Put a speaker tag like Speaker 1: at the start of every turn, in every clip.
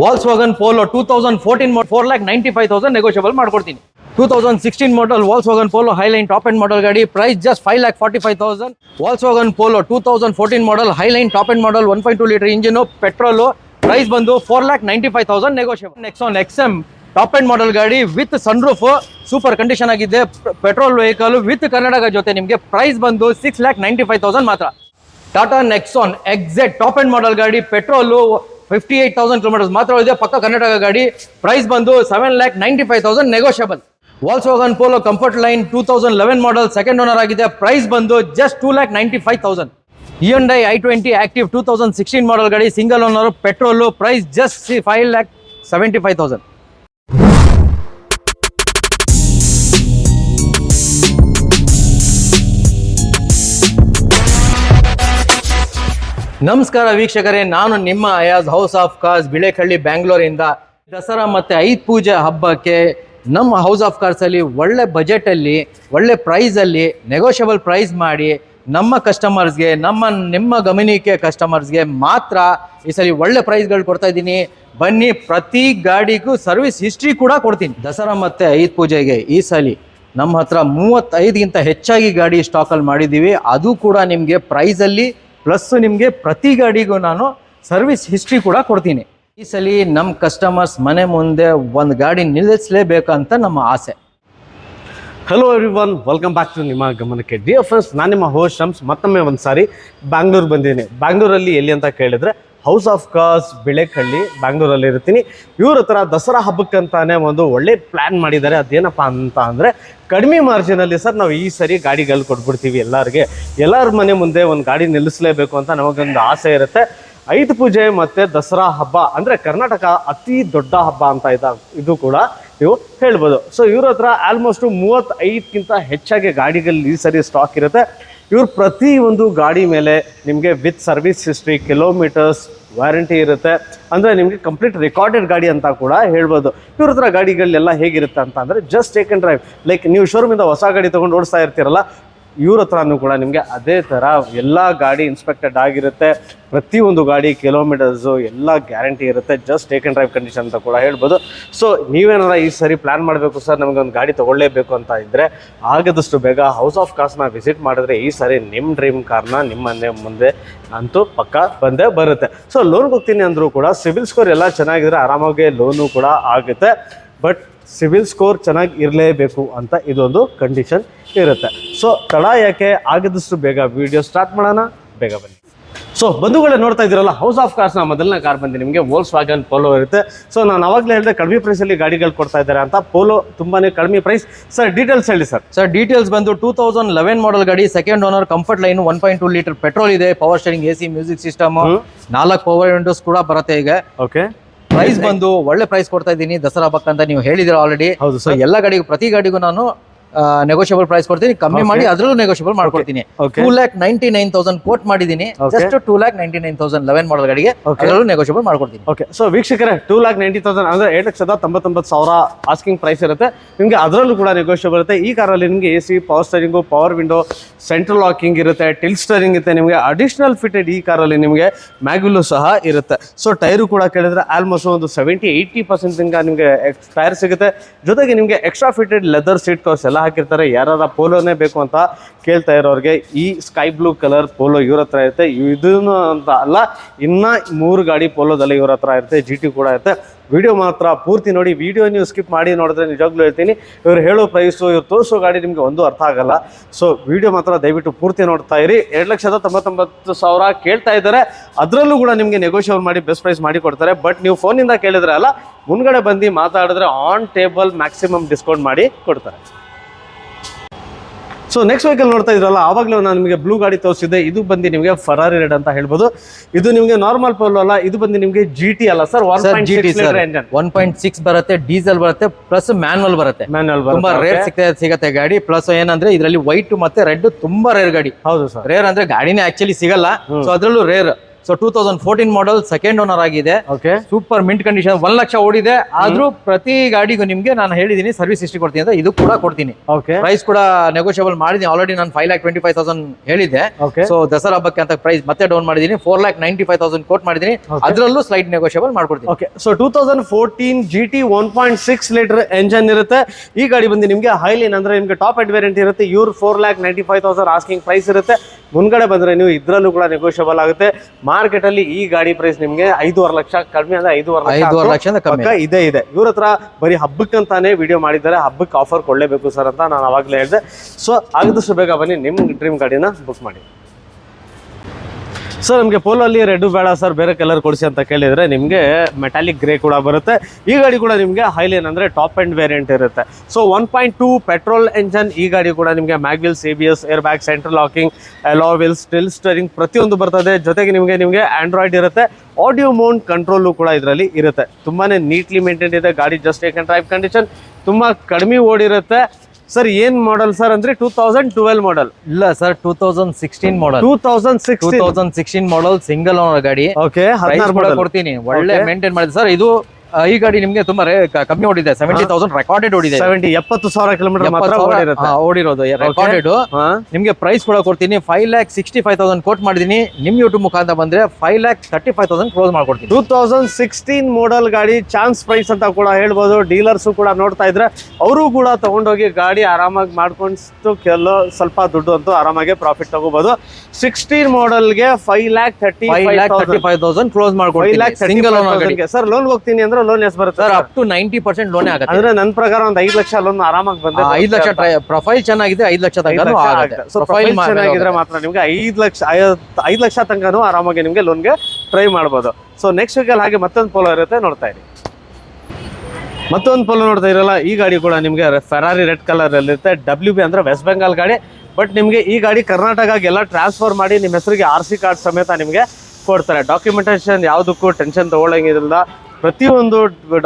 Speaker 1: Volkswagen Polo two thousand fourteen four lakh ninety five thousand negotiable ಮಾಡ್ಕೊಡ್ತೀನಿ two thousand sixteen model Volkswagen Polo highline top end model ಗಾಡಿ price just five lakh forty five thousand Volkswagen Polo two thousand fourteen model highline top end model one point two litre engine petrol price ಬಂದು four lakh ninety five thousand negotiable X M top end model ಗಾಡಿ with sunroof super condition ಆಗಿದೆ petrol vehicle with Karnataka ಜೊತೆ ನಿಮಗೆ price ಬಂದು six lakh ninety five thousand ಮಾತ್ರ. Tata Nexon ಎಕ್ಸೆಟ್ top end model ಗಾಡಿ petrol fifty eight thousand kilometres ಮಾತ್ರ ಇದೆ ಪಕ್ಕ ಕರ್ನಾಟಕ ಗಾಡಿ. ಪ್ರೈಸ್ ಬಂದು seven lakh ninety five thousand negotiable Volkswagen Polo comfortline two thousand eleven model second owner ಆಗಿದೆ. Price ಬಂದು just two lakh ninety five thousand E I twenty active two thousand sixteen model ಗಾಡಿ single owner petrol price just five lakh seventy five thousand ನಮಸ್ಕಾರ ವೀಕ್ಷಕರೇ, ನಾನು ನಿಮ್ಮ Ayaz house of cars Bilekahalli, ಬ್ಯಾಂಗ್ಳೂರಿಂದ. Dasara ಮತ್ತೆ ಐದ್ ಪೂಜೆ ಹಬ್ಬಕ್ಕೆ ನಮ್ಮ ಹೌಸ್ ಆಫ್ ಕಾರ್ಸಲ್ಲಿ ಒಳ್ಳೆ ಬಜೆಟ್ ಅಲ್ಲಿ, ಒಳ್ಳೆ ಪ್ರೈಸ್ ಅಲ್ಲಿ ನೆಗೋಷಿಯಬಲ್ ಪ್ರೈಸ್ ಮಾಡಿ ನಮ್ಮ ಕಸ್ಟಮರ್ಸ್ಗೆ ನಮ್ಮ, ನಿಮ್ಮ ಗಮನಿಕೆ ಕಸ್ಟಮರ್ಸ್ಗೆ ಮಾತ್ರ ಈ ಸಲ ಒಳ್ಳೆ ಪ್ರೈಸ್ಗಳು ಕೊಡ್ತಾ ಇದ್ದೀನಿ. ಬನ್ನಿ, ಪ್ರತಿ ಗಾಡಿಗೂ ಸರ್ವಿಸ್ ಹಿಸ್ಟ್ರಿ ಕೂಡ ಕೊಡ್ತೀನಿ. ದಸರಾ ಮತ್ತೆ ಐದ್ ಪೂಜೆಗೆ ಈ ಸಲ ನಮ್ಮ ಹತ್ರ ಮೂವತ್ತೈದಕ್ಕಿಂತ ಹೆಚ್ಚಾಗಿ ಗಾಡಿ ಸ್ಟಾಕಲ್ಲಿ ಮಾಡಿದ್ದೀವಿ. ಅದು ಕೂಡ ನಿಮಗೆ ಪ್ರೈಸಲ್ಲಿ ಪ್ಲಸ್ ನಿಮಗೆ ಪ್ರತಿ ಗಾಡಿಗೂ ನಾನು ಸರ್ವಿಸ್ ಹಿಸ್ಟ್ರಿ ಕೂಡ ಕೊಡ್ತೀನಿ. ಈ ಸಲ ನಮ್ಮ ಕಸ್ಟಮರ್ಸ್ ಮನೆ ಮುಂದೆ ಒಂದು ಗಾಡಿ ನಿಲ್ಲಿಸಲೇಬೇಕಂತ ನಮ್ಮ ಆಸೆ.
Speaker 2: Hello everyone welcome back to ನಿಮ್ಮ ಗಮನಕ್ಕೆ. ಡಿಯರ್ ಫ್ರೆಂಡ್ಸ್ ನಾನು ನಿಮ್ಮ ಹೋಸ್ಟ್ ಶಮ್ಸ್, ಮತ್ತೊಮ್ಮೆ ಒಂದು ಸಾರಿ ಬ್ಯಾಂಗ್ಳೂರ್ ಬಂದಿದ್ದೀನಿ. ಬ್ಯಾಂಗ್ಳೂರಲ್ಲಿ ಎಲ್ಲಿ ಅಂತ ಕೇಳಿದ್ರೆ ಹೌಸ್ ಆಫ್ ಕಾಸ್ ಬಿಳೆಕಳ್ಳಿ ಬ್ಯಾಂಗ್ಳೂರಲ್ಲಿ ಇರ್ತೀನಿ. ಇವ್ರ ಹತ್ರ ದಸರಾ ಹಬ್ಬಕ್ಕಂತಾನೆ ಒಂದು ಒಳ್ಳೆ ಪ್ಲ್ಯಾನ್ ಮಾಡಿದ್ದಾರೆ. ಅದೇನಪ್ಪ ಅಂತ ಅಂದರೆ, ಕಡಿಮೆ ಮಾರ್ಜಿನಲ್ಲಿ ಸರ್ ನಾವು ಈ ಸರಿ ಗಾಡಿಗಳು ಕೊಟ್ಬಿಡ್ತೀವಿ ಎಲ್ಲರಿಗೆ. ಎಲ್ಲರ ಮನೆ ಮುಂದೆ ಒಂದು ಗಾಡಿ ನಿಲ್ಲಿಸಲೇಬೇಕು ಅಂತ ನಮಗೊಂದು ಆಸೆ ಇರುತ್ತೆ. ಐದು ಪೂಜೆ ಮತ್ತು ದಸರಾ ಹಬ್ಬ ಅಂದರೆ ಕರ್ನಾಟಕ ಅತಿ ದೊಡ್ಡ ಹಬ್ಬ ಅಂತ ಇದ್ದ ಇದು ಕೂಡ ನೀವು ಹೇಳ್ಬೋದು. ಸೊ ಇವ್ರ ಹತ್ರ ಆಲ್ಮೋಸ್ಟು ಮೂವತ್ತೈದಕ್ಕಿಂತ ಹೆಚ್ಚಾಗಿ ಗಾಡಿಗಳು ಈ ಸರಿ ಸ್ಟಾಕ್ ಇರುತ್ತೆ. ಇವ್ರು ಪ್ರತಿ ಒಂದು ಗಾಡಿ ಮೇಲೆ ನಿಮಗೆ with service history kilometres warranty ಇರುತ್ತೆ. ಅಂದರೆ ನಿಮಗೆ ಕಂಪ್ಲೀಟ್ ರೆಕಾರ್ಡೆಡ್ ಗಾಡಿ ಅಂತ ಕೂಡ ಹೇಳ್ಬೋದು. ಇವ್ರ ಹತ್ರ ಗಾಡಿಗಳೆಲ್ಲ ಹೇಗಿರುತ್ತೆ ಅಂತ ಅಂದರೆ just take and drive like ನೀವು ಶೋರೂಮಿಂದ ಹೊಸ ಗಾಡಿ ತೊಗೊಂಡು ಓಡಿಸ್ತಾ ಇರ್ತೀರಲ್ಲ ಇವ್ರ ಹತ್ರನೂ ಕೂಡ ನಿಮಗೆ ಅದೇ ಥರ ಎಲ್ಲ ಗಾಡಿ ಇನ್ಸ್ಪೆಕ್ಟೆಡ್ ಆಗಿರುತ್ತೆ. ಪ್ರತಿಯೊಂದು ಗಾಡಿ ಕಿಲೋಮೀಟರ್ಸು ಎಲ್ಲ ಗ್ಯಾರಂಟಿ ಇರುತ್ತೆ. Just take and drive condition ಅಂತ ಕೂಡ ಹೇಳ್ಬೋದು. ಸೊ ನೀವೇನಾರ ಈ ಸರಿ ಪ್ಲ್ಯಾನ್ ಮಾಡಬೇಕು ಸರ್ ನಮಗೆ ಒಂದು ಗಾಡಿ ತೊಗೊಳ್ಳೇಬೇಕು ಅಂತ ಇದ್ದರೆ ಆಗದಷ್ಟು ಬೇಗ ಹೌಸ್ ಆಫ್ ಕಾರ್ಸ್ನ ವಿಸಿಟ್ ಮಾಡಿದ್ರೆ ಈ ಸರಿ ನಿಮ್ಮ ಡ್ರೀಮ್ ಕಾರ್ನ ನಿಮ್ಮ ಮುಂದೆ ಅಂತೂ ಪಕ್ಕ ಬಂದೇ ಬರುತ್ತೆ. ಸೊ ಲೋನ್ಗೆ ಹೋಗ್ತೀನಿ ಅಂದರೂ ಕೂಡ ಸಿವಿಲ್ ಸ್ಕೋರ್ ಎಲ್ಲ ಚೆನ್ನಾಗಿದ್ರೆ ಆರಾಮಾಗಿ ಲೋನು ಕೂಡ ಆಗುತ್ತೆ. ಬಟ್ ಸಿವಿಲ್ ಸ್ಕೋರ್ ಚೆನ್ನಾಗಿ ಇರಲೇಬೇಕು ಅಂತ ಇದೊಂದು ಕಂಡೀಷನ್ ಇರುತ್ತೆ. ಸೊ ತಡ ಯಾಕೆ? ಆಗದಷ್ಟು ಬೇಗ ವಿಡಿಯೋ ಸ್ಟಾರ್ಟ್ ಮಾಡೋಣ ಬೇಗ ಬನ್ನಿ. ಸೊ ಬಂಧುಗಳೇ ನೋಡ್ತಾ ಇದ್ದೀರಲ್ಲ ಹೌಸ್ ಆಫ್ ಕಾರ್ಸ್ನ ಮೊದಲನೇ ಕಾರ್ ಬಂದು ನಿಮಗೆ ವೋಲ್ಸ್ ವ್ಯಾಗನ್ ಪೋಲೋ ಇರುತ್ತೆ. ಸೊ ನಾನು ಅವಾಗಲೇ ಹೇಳಿದೆ ಕಡಿಮೆ ಪ್ರೈಸಲ್ಲಿ ಗಾಡಿಗಳು ಕೊಡ್ತಾ ಇದ್ದಾರೆ ಅಂತ. ಪೋಲೋ ತುಂಬಾನೇ ಕಡಿಮೆ ಪ್ರೈಸ್ ಸರ್ ಡೀಟೇಲ್ಸ್ ಹೇಳಿ ಸರ್
Speaker 1: ಸರ್ ಡೀಟೇಲ್ಸ್ ಬಂದು ಟೂ ತೌಸಂಡ್ ಲೆವೆನ್ ಮಾಡಲ್ ಗಾಡಿ second owner comfortline one point two litre petrol ಇದೆ power steering A C music system ನಾಲ್ಕು ಪವರ್ ವಿಂಡೋಸ್ ಕೂಡ ಬರುತ್ತೆ ಈಗ.
Speaker 2: ಓಕೆ
Speaker 1: ಪ್ರೈಸ್ ಬಂದು ಒಳ್ಳೆ ಪ್ರೈಸ್ ಕೊಡ್ತಾ ಇದ್ದೀನಿ ದಸರಾ ಹಬ್ಬಕ್ಕೆ ಅಂತ ನೀವು ಹೇಳಿದಿರ ಆಲ್ರೆಡಿ
Speaker 2: ಹೌದು
Speaker 1: ಸೊ ಎಲ್ಲ ಗಾಡಿಗೂ ಪ್ರತಿ ಗಾಡಿಗೂ ನಾನು ನೆಗೋಷಿಯಬಲ್ ಪ್ರೈಸ್ ಕೊಡ್ತೀನಿ. ಕಮ್ಮಿ ಮಾಡಿ ಅದ್ರಲ್ಲೂ ನೆಗೋಷಿಯಬಲ್ ಮಾಡ್ಕೊಡ್ತೀನಿ. Two lakh ninety nine thousand quote ಮಾಡಿದ್ದೀನಿ.
Speaker 2: Okay.
Speaker 1: Just two lakh ninety nine thousand eleven model ಗಾಡಿಗೆ. ಅದರಲ್ಲೂ ನೆಗೋಷಿಯಬಲ್ ಮಾಡ್ಕೊಡ್ತೀನಿ.
Speaker 2: ಓಕೆ ಸೊ ವೀಕ್ಷಕರೇ ಟೂ ಲ್ಯಾಕ್ ನೈಂಟಿ ತೌಸಂಡ್ ಅಂದ್ರೆ ಏಳು ಲಕ್ಷದ ತೊಂಬತ್ತೊಂಬತ್ತು ಸಾವಿರ ಆಸ್ಕಿಂಗ್ ಪ್ರೈಸ್ ಇರುತ್ತೆ. ನಿಮಗೆ ಅದರಲ್ಲೂ ಕೂಡ ನೆಗೋಷಿಯಬಲ್ ಇರುತ್ತೆ. ಈ ಕಾರಲ್ಲಿ ನಿಮಗೆ A C power steering power window central locking ಇರುತ್ತೆ ಟಿಲ್ ಸ್ಟರಿಂಗ್ ಇರುತ್ತೆ. ನಿಮಗೆ ಅಡಿಷನಲ್ ಫಿಟೆಡ್ ಈ ಕಾರಲ್ಲಿ ನಿಮಗೆ ಮ್ಯಾಗ್ಯುಲು ಸಹ ಇರುತ್ತೆ. ಸೊ ಟೈರು ಕೂಡ ಕೇಳಿದ್ರೆ ಆಲ್ಮೋಸ್ಟ್ ಒಂದು ಸೆವೆಂಟಿ ಏಯ್ಟಿ ಪರ್ಸೆಂಟ್ ತನಕ ನಿಮಗೆ ಟೈರ್ ಸಿಗುತ್ತೆ. ಜೊತೆಗೆ ನಿಮಗೆ extra fitted leather seat covers ಎಲ್ಲ ಹಾಕಿರ್ತಾರೆ. ಯಾರು ಪೋಲೋನೇ ಬೇಕು ಅಂತ ಕೇಳ್ತಾ ಇರೋರಿಗೆ ಈ ಸ್ಕೈ ಬ್ಲೂ ಕಲರ್ ಪೋಲೋ ಇವ್ರ ಹತ್ರ ಇರುತ್ತೆ. ಇದನ್ನು ಅಂತ ಅಲ್ಲ, ಇನ್ನ ಮೂರು ಗಾಡಿ ಪೋಲೋದಲ್ಲಿ ಇವ್ರ ಹತ್ರ ಇರುತ್ತೆ ಜಿ ಟಿ ಕೂಡ ಇರುತ್ತೆ. ವಿಡಿಯೋ ಮಾತ್ರ ಪೂರ್ತಿ ನೋಡಿ, ವಿಡಿಯೋ ನೀವು ಸ್ಕಿಪ್ ಮಾಡಿ ನೋಡಿದ್ರೆ ನಿಜವಾಗ್ಲೂ ಹೇಳ್ತೀನಿ. ಇವ್ರು ಹೇಳೋ ಪ್ರೈಸು ಇವ್ರು ತೋರಿಸೋ ಗಾಡಿ ನಿಮಗೆ ಒಂದು ಅರ್ಥ ಆಗಲ್ಲ. ಸೊ ವಿಡಿಯೋ ಮಾತ್ರ ದಯವಿಟ್ಟು ಪೂರ್ತಿ ನೋಡ್ತಾ ಇರಿ. ಎರಡು ಲಕ್ಷದ ತೊಂಬತ್ತೊಂಬತ್ತು ಸಾವಿರ ಕೇಳ್ತಾ ಇದ್ದಾರೆ. ಅದರಲ್ಲೂ ಕೂಡ ನಿಮಗೆ ನೆಗೋಷಿಯೇಟ್ ಮಾಡಿ ಬೆಸ್ಟ್ ಪ್ರೈಸ್ ಮಾಡಿ ಕೊಡ್ತಾರೆ. ಬಟ್ ನೀವು ಫೋನಿಂದ ಕೇಳಿದ್ರೆ ಅಲ್ಲ, ಮುಂದ್ಗಡೆ ಬಂದು ಮಾತಾಡಿದ್ರೆ ಆನ್ ಟೇಬಲ್ ಮ್ಯಾಕ್ಸಿಮಮ್ ಡಿಸ್ಕೌಂಟ್ ಮಾಡಿ ಕೊಡ್ತಾರೆ. ಸೊ ನೆಕ್ಸ್ಟ್ ವೆಹಿಕಲ್ ನೋಡ್ತಾ ಇದ್ರಲ್ಲ ಆವಾಗಲೂ ನಾನು ನಿಮಗೆ ಬ್ಲೂ ಗಾಡಿ ತೋರಿಸಿದ್ದೆ. ಇದು ಬಂದು ನಿಮಗೆ ಫರಾರಿ ರೆಡ್ ಅಂತ ಹೇಳ್ಬೋದು. ಇದು ನಿಮಗೆ ನಾರ್ಮಲ್ ಪೋಲ್ ಅಲ್ಲ ಇದು ಬಂದು ನಿಮಗೆ ಜಿ ಟಿ ಅಲ್ಲ sir one
Speaker 1: G T one point six ಬರುತ್ತೆ ಡೀಸೆಲ್ ಬರುತ್ತೆ ಪ್ಲಸ್ ಮ್ಯಾನ್ವಲ್ ಬರುತ್ತೆ.
Speaker 2: ಮ್ಯಾನುವಲ್
Speaker 1: ತುಂಬಾ ರೇರ್ ಸಿಗ್ತಾ ಸಿಗುತ್ತೆ ಗಾಡಿ ಪ್ಲಸ್ ಏನಂದ್ರೆ ಇದರಲ್ಲಿ ವೈಟ್ ಮತ್ತೆ ರೆಡ್ ತುಂಬಾ ರೇರ್ ಗಾಡಿ.
Speaker 2: ಹೌದು ಸರ್
Speaker 1: ರೇರ್ ಅಂದ್ರೆ ಗಾಡಿನೇ ಆಕ್ಚುಲಿ ಸಿಗಲ್ಲ. ಸೊ ಅದರಲ್ಲೂ rare so two thousand fourteen model second owner ಆಗಿದೆ. ಸೂಪರ್ ಮಿಂಟ್ ಕಂಡೀಷನ್ ಒಂದ್ ಲಕ್ಷ ಓಡಿದೆ. ಆದ್ರೂ ಪ್ರತಿ ಗಾಡಿಗೂ ನಿಮ್ಗೆ ನಾನು ಹೇಳಿದೀನಿ ಸರ್ವಿಸ್ ಇಷ್ಟು ಕೊಡ್ತೀನಿ ಅಂತ ಇದು ಕೂಡ ಕೊಡ್ತೀನಿ. ಪ್ರೈಸ್ ಕೂಡ ನೆಗೋಷಿಯಬಲ್ ಮಾಡಿದ್ದೀನಿ ಆಲ್ರೆಡಿ ನಾನು five lakh twenty five thousand
Speaker 2: ಹೇಳಿದೆ
Speaker 1: ಸೊ ದಸರಾ ಹಬ್ಬಕ್ಕೆ ಅಂತ ಪ್ರೈಸ್ ಮತ್ತೆ ಡೌನ್ ಮಾಡಿದೀನಿ. Four lakh ninety five thousand quote ಮಾಡಿದೀನಿ ಅದರಲ್ಲೂ ಸ್ಲೈಟ್ ನೆಗೋಷಿಯಬಲ್ ಮಾಡ್ಕೊಡ್ತೀನಿ.
Speaker 2: Okay so two thousand fourteen G T one point six litre engine ಇರುತ್ತೆ. ಈ ಗಾಡಿ ಬಂದು ನಿಮಗೆ ಹೈಲೈನ್ ಅಂದ್ರೆ ನಿಮಗೆ ಟಾಪ್ ಎಂಡ್ ವೇರಿಯಂಟ್ ಇರುತ್ತೆ. ಇವ್ರು four lakh ninety five thousand asking price ಇರುತ್ತೆ. ಮುಂದ್ಗಡೆ ಬಂದ್ರೆ ನೀವು ಇದರಲ್ಲೂ ಕೂಡ ನೆಗೋಷಿಯಬಲ್ ಆಗುತ್ತೆ. ಮಾರ್ಕೆಟ್ ಅಲ್ಲಿ ಈ ಗಾಡಿ ಪ್ರೈಸ್ ನಿಮ್ಗೆ ಐದೂವರೆ ಲಕ್ಷ ಕಡಿಮೆ ಅಂದ್ರೆ ಐದೂವರೆ ಲಕ್ಷ
Speaker 1: ಐದೂವರೆ
Speaker 2: ಪಕ್ಕ ಇದೆ ಇದೆ. ಇವ್ರ ಹತ್ರ ಬರೀ ಹಬ್ಬಕ್ಕಂತಾನೆ ವಿಡಿಯೋ ಮಾಡಿದ್ದಾರೆ. ಹಬ್ಬಕ್ಕೆ ಆಫರ್ ಕೊಡಲೇಬೇಕು ಸರ್ ಅಂತ ನಾನು ಅವಾಗಲೇ ಹೇಳಿದೆ. ಸೊ ಆಗದಷ್ಟು ಬೇಗ ಬನ್ನಿ ನಿಮ್ಮ ಡ್ರೀಮ್ ಗಾಡಿನ ಬುಕ್ ಮಾಡಿ. ಸರ್ ನಮಗೆ ಪೋಲಲ್ಲಿ ರೆಡ್ ಬೇಡ ಸರ್, ಬೇರೆ ಕಲರ್ ಕೊಡಿಸಿ ಅಂತ ಕೇಳಿದರೆ ನಿಮಗೆ ಮೆಟಾಲಿಕ್ ಗ್ರೇ ಕೂಡ ಬರುತ್ತೆ. ಈ ಗಾಡಿ ಕೂಡ ನಿಮಗೆ ಹೈಲ್ ಅಂದರೆ ಟಾಪ್ ಆ್ಯಂಡ್ ವೇರಿಯಂಟ್ ಇರುತ್ತೆ. So one point two petrol engine ಈ ಗಾಡಿ ಕೂಡ ನಿಮಗೆ mag wheels A B S air bag central locking wheels still steering ಪ್ರತಿಯೊಂದು ಬರ್ತದೆ. ಜೊತೆಗೆ ನಿಮಗೆ ನಿಮಗೆ ಆ್ಯಂಡ್ರಾಯ್ಡ್ ಇರುತ್ತೆ. ಆಡಿಯೋ ಮೌಂಟ್ ಕಂಟ್ರೋಲು ಕೂಡ ಇದರಲ್ಲಿ ಇರುತ್ತೆ. ತುಂಬಾ ನೀಟ್ಲಿ ಮೇಂಟೈನ್ ಇದೆ. ಗಾಡಿ ಜಸ್ಟ್ ಏಕೆಂಡ್ ಡ್ರೈವ್ ಕಂಡೀಷನ್ ತುಂಬ ಕಡಿಮೆ ಓಡಿರುತ್ತೆ ಸರ್ ಏನ್ ಮಾಡಲ್ ಸರ್ ಅಂದ್ರೆ ಟೂ ತೌಸಂಡ್ ಟ್ವೆಲ್ ಮಾಡಲ್
Speaker 1: ಇಲ್ಲ sir two thousand sixteen model
Speaker 2: two thousand six
Speaker 1: two thousand sixteen model single owner ಗಾಡಿ.
Speaker 2: ಓಕೆ
Speaker 1: ಕೊಡ್ತೀನಿ. ಒಳ್ಳೆ ಮೇಂಟೈನ್ ಮಾಡಿದೆ. ಸರ್ ಇದು ಈ ಗಾಡಿ ನಿಮ್ಗೆ ತುಂಬಾ ಕಮ್ಮಿ ಓಡಿದೆ ಸೆವೆಂಟಿ ತೌಸಂಡ್ ರೆಕಾರ್ಡೆಡ್ ಓಡಿದೆ.
Speaker 2: ಸೆವೆಂಟಿ ಎಪ್ಪತ್ತು ಸಾವಿರ ಕಿಲೋಮೀಟರ್ ಮಾತ್ರ ಓಡಿರುತ್ತೆ.
Speaker 1: ಓಡಿರೋದು ರೆಕಾರ್ಡೆಡ್ ನಿಮಗೆ ಪ್ರೈಸ್ ಕೂಡ ಕೊಡ್ತೀನಿ five lakh sixty five thousand quote ಮಾಡಿದೀನಿ. ನಿಮ್ ಯೂಟ್ಯೂಬ್ ಮುಖಾಂತರ ಬಂದ್ರೆ five lakh thirty five thousand close ಮಾಡ್ಕೊಡ್ತೀನಿ.
Speaker 2: ಟೂ ತೌಸಂಡ್ ಸಿಕ್ಸ್ಟೀನ್ ಮಾಡಲ್ ಗಾಡಿ ಚಾನ್ಸ್ ಪ್ರೈಸ್ ಅಂತ ಕೂಡ ಹೇಳ್ಬೋದು. ಡೀಲರ್ಸ್ ಕೂಡ ನೋಡ್ತಾ ಇದ್ರೆ ಅವರು ಕೂಡ ತಗೊಂಡೋಗಿ ಗಾಡಿ ಆರಾಮಾಗಿ ಮಾಡ್ಕೊಂಡು ಕೆಲವು ಸ್ವಲ್ಪ ದುಡ್ಡು ಅಂತೂ ಆರಾಮಾಗಿ ಪ್ರಾಫಿಟ್ ತಗೋಬಹುದು sixteen ಮಾಡಲ್ಗೆ five lakh thirty
Speaker 1: five lakh thirty five thousand close
Speaker 2: five
Speaker 1: ಮಾಡ್ಕೊಡ್ತೀನಿ
Speaker 2: ಲ್ಯಾಕ್
Speaker 1: ಸಿಂಗಲ್ ಓನರ್ ಗಾಡಿ.
Speaker 2: ಸರ್ ಲೋನ್ ಹೋಗ್ತೀನಿ ಅಂದ್ರೆ ಲೋನ್ ಎಸ್ ಬರುತ್ತೆ
Speaker 1: sir up to ninety percent loan ಆಗುತ್ತೆ.
Speaker 2: ಅಂದ್ರೆ ನನ್ನ ಪ್ರಕಾರ ಒಂದು ಐದು ಲಕ್ಷ ಲೋನ್ ಆರಾಮಾಗಿ
Speaker 1: ಬಂದ್ರೆ ಐದು ಲಕ್ಷ ಪ್ರೊಫೈಲ್ ಚೆನ್ನಾಗಿದೆ ಐದು ಲಕ್ಷ
Speaker 2: ಪ್ರೊಫೈಲ್ ಚೆನ್ನಾಗಿದ್ರೆ ಮಾತ್ರ ನಿಮ್ಗೆ ಐದು ಲಕ್ಷ ಐದು ಲಕ್ಷ ತನಕನೂ ಆರಾಮಾಗಿ ನಿಮ್ಗೆ ಲೋನ್ಗೆ ಟ್ರೈ ಮಾಡ್ಬೋದು. ಸೊ ನೆಕ್ಸ್ಟ್ ವೀಕಲ್ಲಿ ಹಾಗೆ ಮತ್ತೊಂದು ಪೋಲೋ ಇರುತ್ತೆ ನೋಡ್ತಾ ಇರಿ. ಮತ್ತೊಂದು ಪೋಲೋ ನೋಡ್ತಾ ಇರಲ್ಲ ಈ ಗಾಡಿ ಕೂಡ ನಿಮಗೆ ಫೆರಾರಿ ರೆಡ್ ಕಲರ್ ಅಲ್ಲಿ ಇರುತ್ತೆ. ಡಬ್ಲ್ಯೂ ಬಿ ಅಂದ್ರೆ ವೆಸ್ಟ್ ಬೆಂಗಾಲ್ ಗಾಡಿ. ಬಟ್ ನಿಮಗೆ ಈ ಗಾಡಿ ಕರ್ನಾಟಕಗೆಲ್ಲ ಟ್ರಾನ್ಸ್ಫರ್ ಮಾಡಿ ನಿಮ್ಮ ಹೆಸರಿಗೆ ಆರ್ ಸಿ ಕಾರ್ಡ್ ಸಮೇತ ನಿಮಗೆ ಕೊಡ್ತಾರೆ. ಡಾಕ್ಯುಮೆಂಟೇಶನ್ ಯಾವುದಕ್ಕೂ ಟೆನ್ಷನ್ ತಗೊಳ್ಳಂಗಿರಲ್ಲ ಪ್ರತಿಯೊಂದು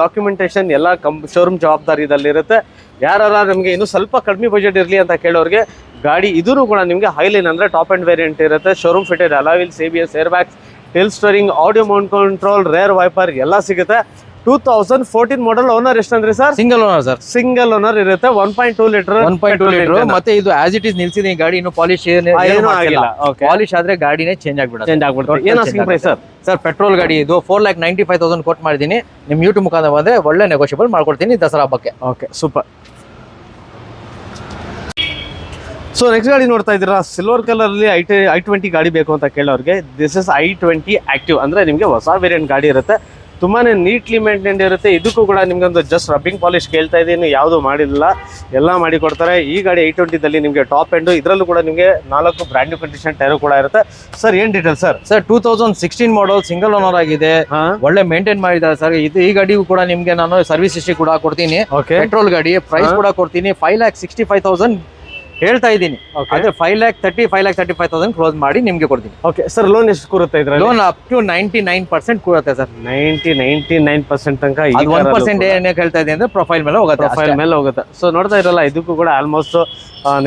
Speaker 2: ಡಾಕ್ಯುಮೆಂಟೇಷನ್ ಎಲ್ಲ ಕಂಪ್ ಶೋರೂಮ್ ಜವಾಬ್ದಾರಿದಲ್ಲಿರುತ್ತೆ ಯಾರು ನಮಗೆ ಇನ್ನೂ ಸ್ವಲ್ಪ ಕಡಿಮೆ ಬಜೆಟ್ ಇರಲಿ ಅಂತ ಕೇಳೋರಿಗೆ ಗಾಡಿ ಇದೂ ಕೂಡ ನಿಮಗೆ ಹೈಲೈನ್ ಅಂದರೆ ಟಾಪ್ ಆ್ಯಂಡ್ ವೇರಿಯಂಟ್ ಇರುತ್ತೆ. Showroom fitted alloy wheel C B S air bags tilt steering audio mount control rear wiper ಎಲ್ಲ ಸಿಗುತ್ತೆ. Two thousand fourteen model owner ಎಷ್ಟಂದ್ರೆ sir
Speaker 1: single owner sir
Speaker 2: single owner ಇರುತ್ತೆ. One point two litre
Speaker 1: one point two litre ಮತ್ತೆ ಇದು as it is ನಿಲ್ಸಿದೆ ಗಾಡಿ ಇನ್ನು polish
Speaker 2: ಏನೂ ಆಗಿಲ್ಲ. ಓಕೆ
Speaker 1: ಪಾಲಿಶ್ ಆದ್ರೆ ಗಾಡಿನೇ ಚೇಂಜ್ ಆಗ್ಬಿಡುತ್ತೆ.
Speaker 2: ಚೇಂಜ್ ಆಗ್ಬಿಡುತ್ತೆ. ಏನು ಸರ್
Speaker 1: ಸರ್, ಪೆಟ್ರೋಲ್ ಗಾಡಿ ಇದು four lakh ninety five thousand ಕೊಟ್ಟು ಮಾಡಿದ್ದೀನಿ. ನಿಮ್ಮ ಯೂಟ್ಯೂಬ್ ಮುಖಾಂತರ ಬಂದರೆ ಒಳ್ಳೆ ನೆಗೋಷಿಯಬಲ್ ಮಾಡ್ಕೊಡ್ತೀನಿ ದಸರಾ ಹಬ್ಬಕ್ಕೆ.
Speaker 2: ಓಕೆ ಸೂಪರ್ ಸೊ ನೆಕ್ಸ್ಟ್ ಗಾಡಿ ನೋಡ್ತಾ ಇದ್ದೀರಾ? ಸಿಲ್ವರ್ ಕಲರ್ ಅಲ್ಲಿ ಐ ಟಿ ಐ ಟ್ವೆಂಟಿ ಗಾಡಿ ಬೇಕು ಅಂತ ಕೇಳೋರಿಗೆ. This is I twenty active ಅಂದ್ರೆ ನಿಮಗೆ ಹೊಸ ವೇರಿಯಂಟ್ ಗಾಡಿ ಇರುತ್ತೆ. ತುಂಬಾನೇ ನೀಟ್ಲಿ ಮೇಂಟೈನ್ ಇರುತ್ತೆ. ಇದಕ್ಕೂ ಕೂಡ ನಿಮ್ಗೆ ಒಂದು ಜಸ್ಟ್ ರಬ್ಬಿಂಗ್ ಪಾಲಿಶ್ ಕೇಳ್ತಾ ಇದ್ದೀನಿ. ಯಾವುದು ಮಾಡಿಲ್ಲ. ಎಲ್ಲ ಮಾಡಿ ಕೊಡ್ತಾರೆ. ಈ ಗಾಡಿ ಏಟ್ ಟ್ವೆಂಟಿದಲ್ಲಿ ನಿಮಗೆ ಟಾಪ್ ಎಂಡು ಇದರಲ್ಲೂ ಕೂಡ ನಿಮಗೆ ನಾಲ್ಕು ಬ್ರ್ಯಾಂಡ್ ನ್ಯೂ ಕಂಡೀಷನ್ ಟೈರು ಕೂಡ ಇರುತ್ತೆ. ಸರ್ ಏನ್ detail sir
Speaker 1: sir two thousand sixteen model single owner ಆಗಿದೆ. ಒಳ್ಳೆ ಮೇಂಟೈನ್ ಮಾಡಿದ್ದಾರೆ ಸರ್ ಇದು ಈ ಗಾಡಿಗೂ ಕೂಡ ನಿಮಗೆ ನಾನು ಸರ್ವಿಸ್ ಹಿಸ್ಟ್ರಿ ಕೂಡ ಕೊಡ್ತೀನಿ. ಪೆಟ್ರೋಲ್ ಗಾಡಿ ಪ್ರೈಸ್ ಕೂಡ ಕೊಡ್ತೀನಿ. Five lakh sixty five thousand ಹೇಳ್ತಾ ಇದ್ದೀನಿ. ಅದೇ five lakh thirty five lakh thirty five thousand close ಮಾಡಿ ನಿಮ್ಗೆ ಕೊಡ್ತೀನಿ.
Speaker 2: ಓಕೆ ಸರ್ ಲೋನ್ ಎಷ್ಟು ಕೂರುತ್ತೆ ಇದ್ರೆ
Speaker 1: loan up to ninety nine percent ಕೂರುತ್ತೆ sir
Speaker 2: ninety ninety nine percent ತನಕ
Speaker 1: ಒನ್ ಪರ್ಸೆಂಟ್. ಏನೇ ಹೇಳ್ತಾ ಇದೆ ಅಂದ್ರೆ ಪ್ರೊಫೈಲ್ ಮೇಲೆ ಹೋಗುತ್ತೆ
Speaker 2: ಪ್ರೊಫೈಲ್ ಮೇಲೆ ಹೋಗುತ್ತೆ. ಸೊ ನೋಡ್ತಾ ಇರಲ್ಲ ಇದಕ್ಕೂ ಕೂಡ almost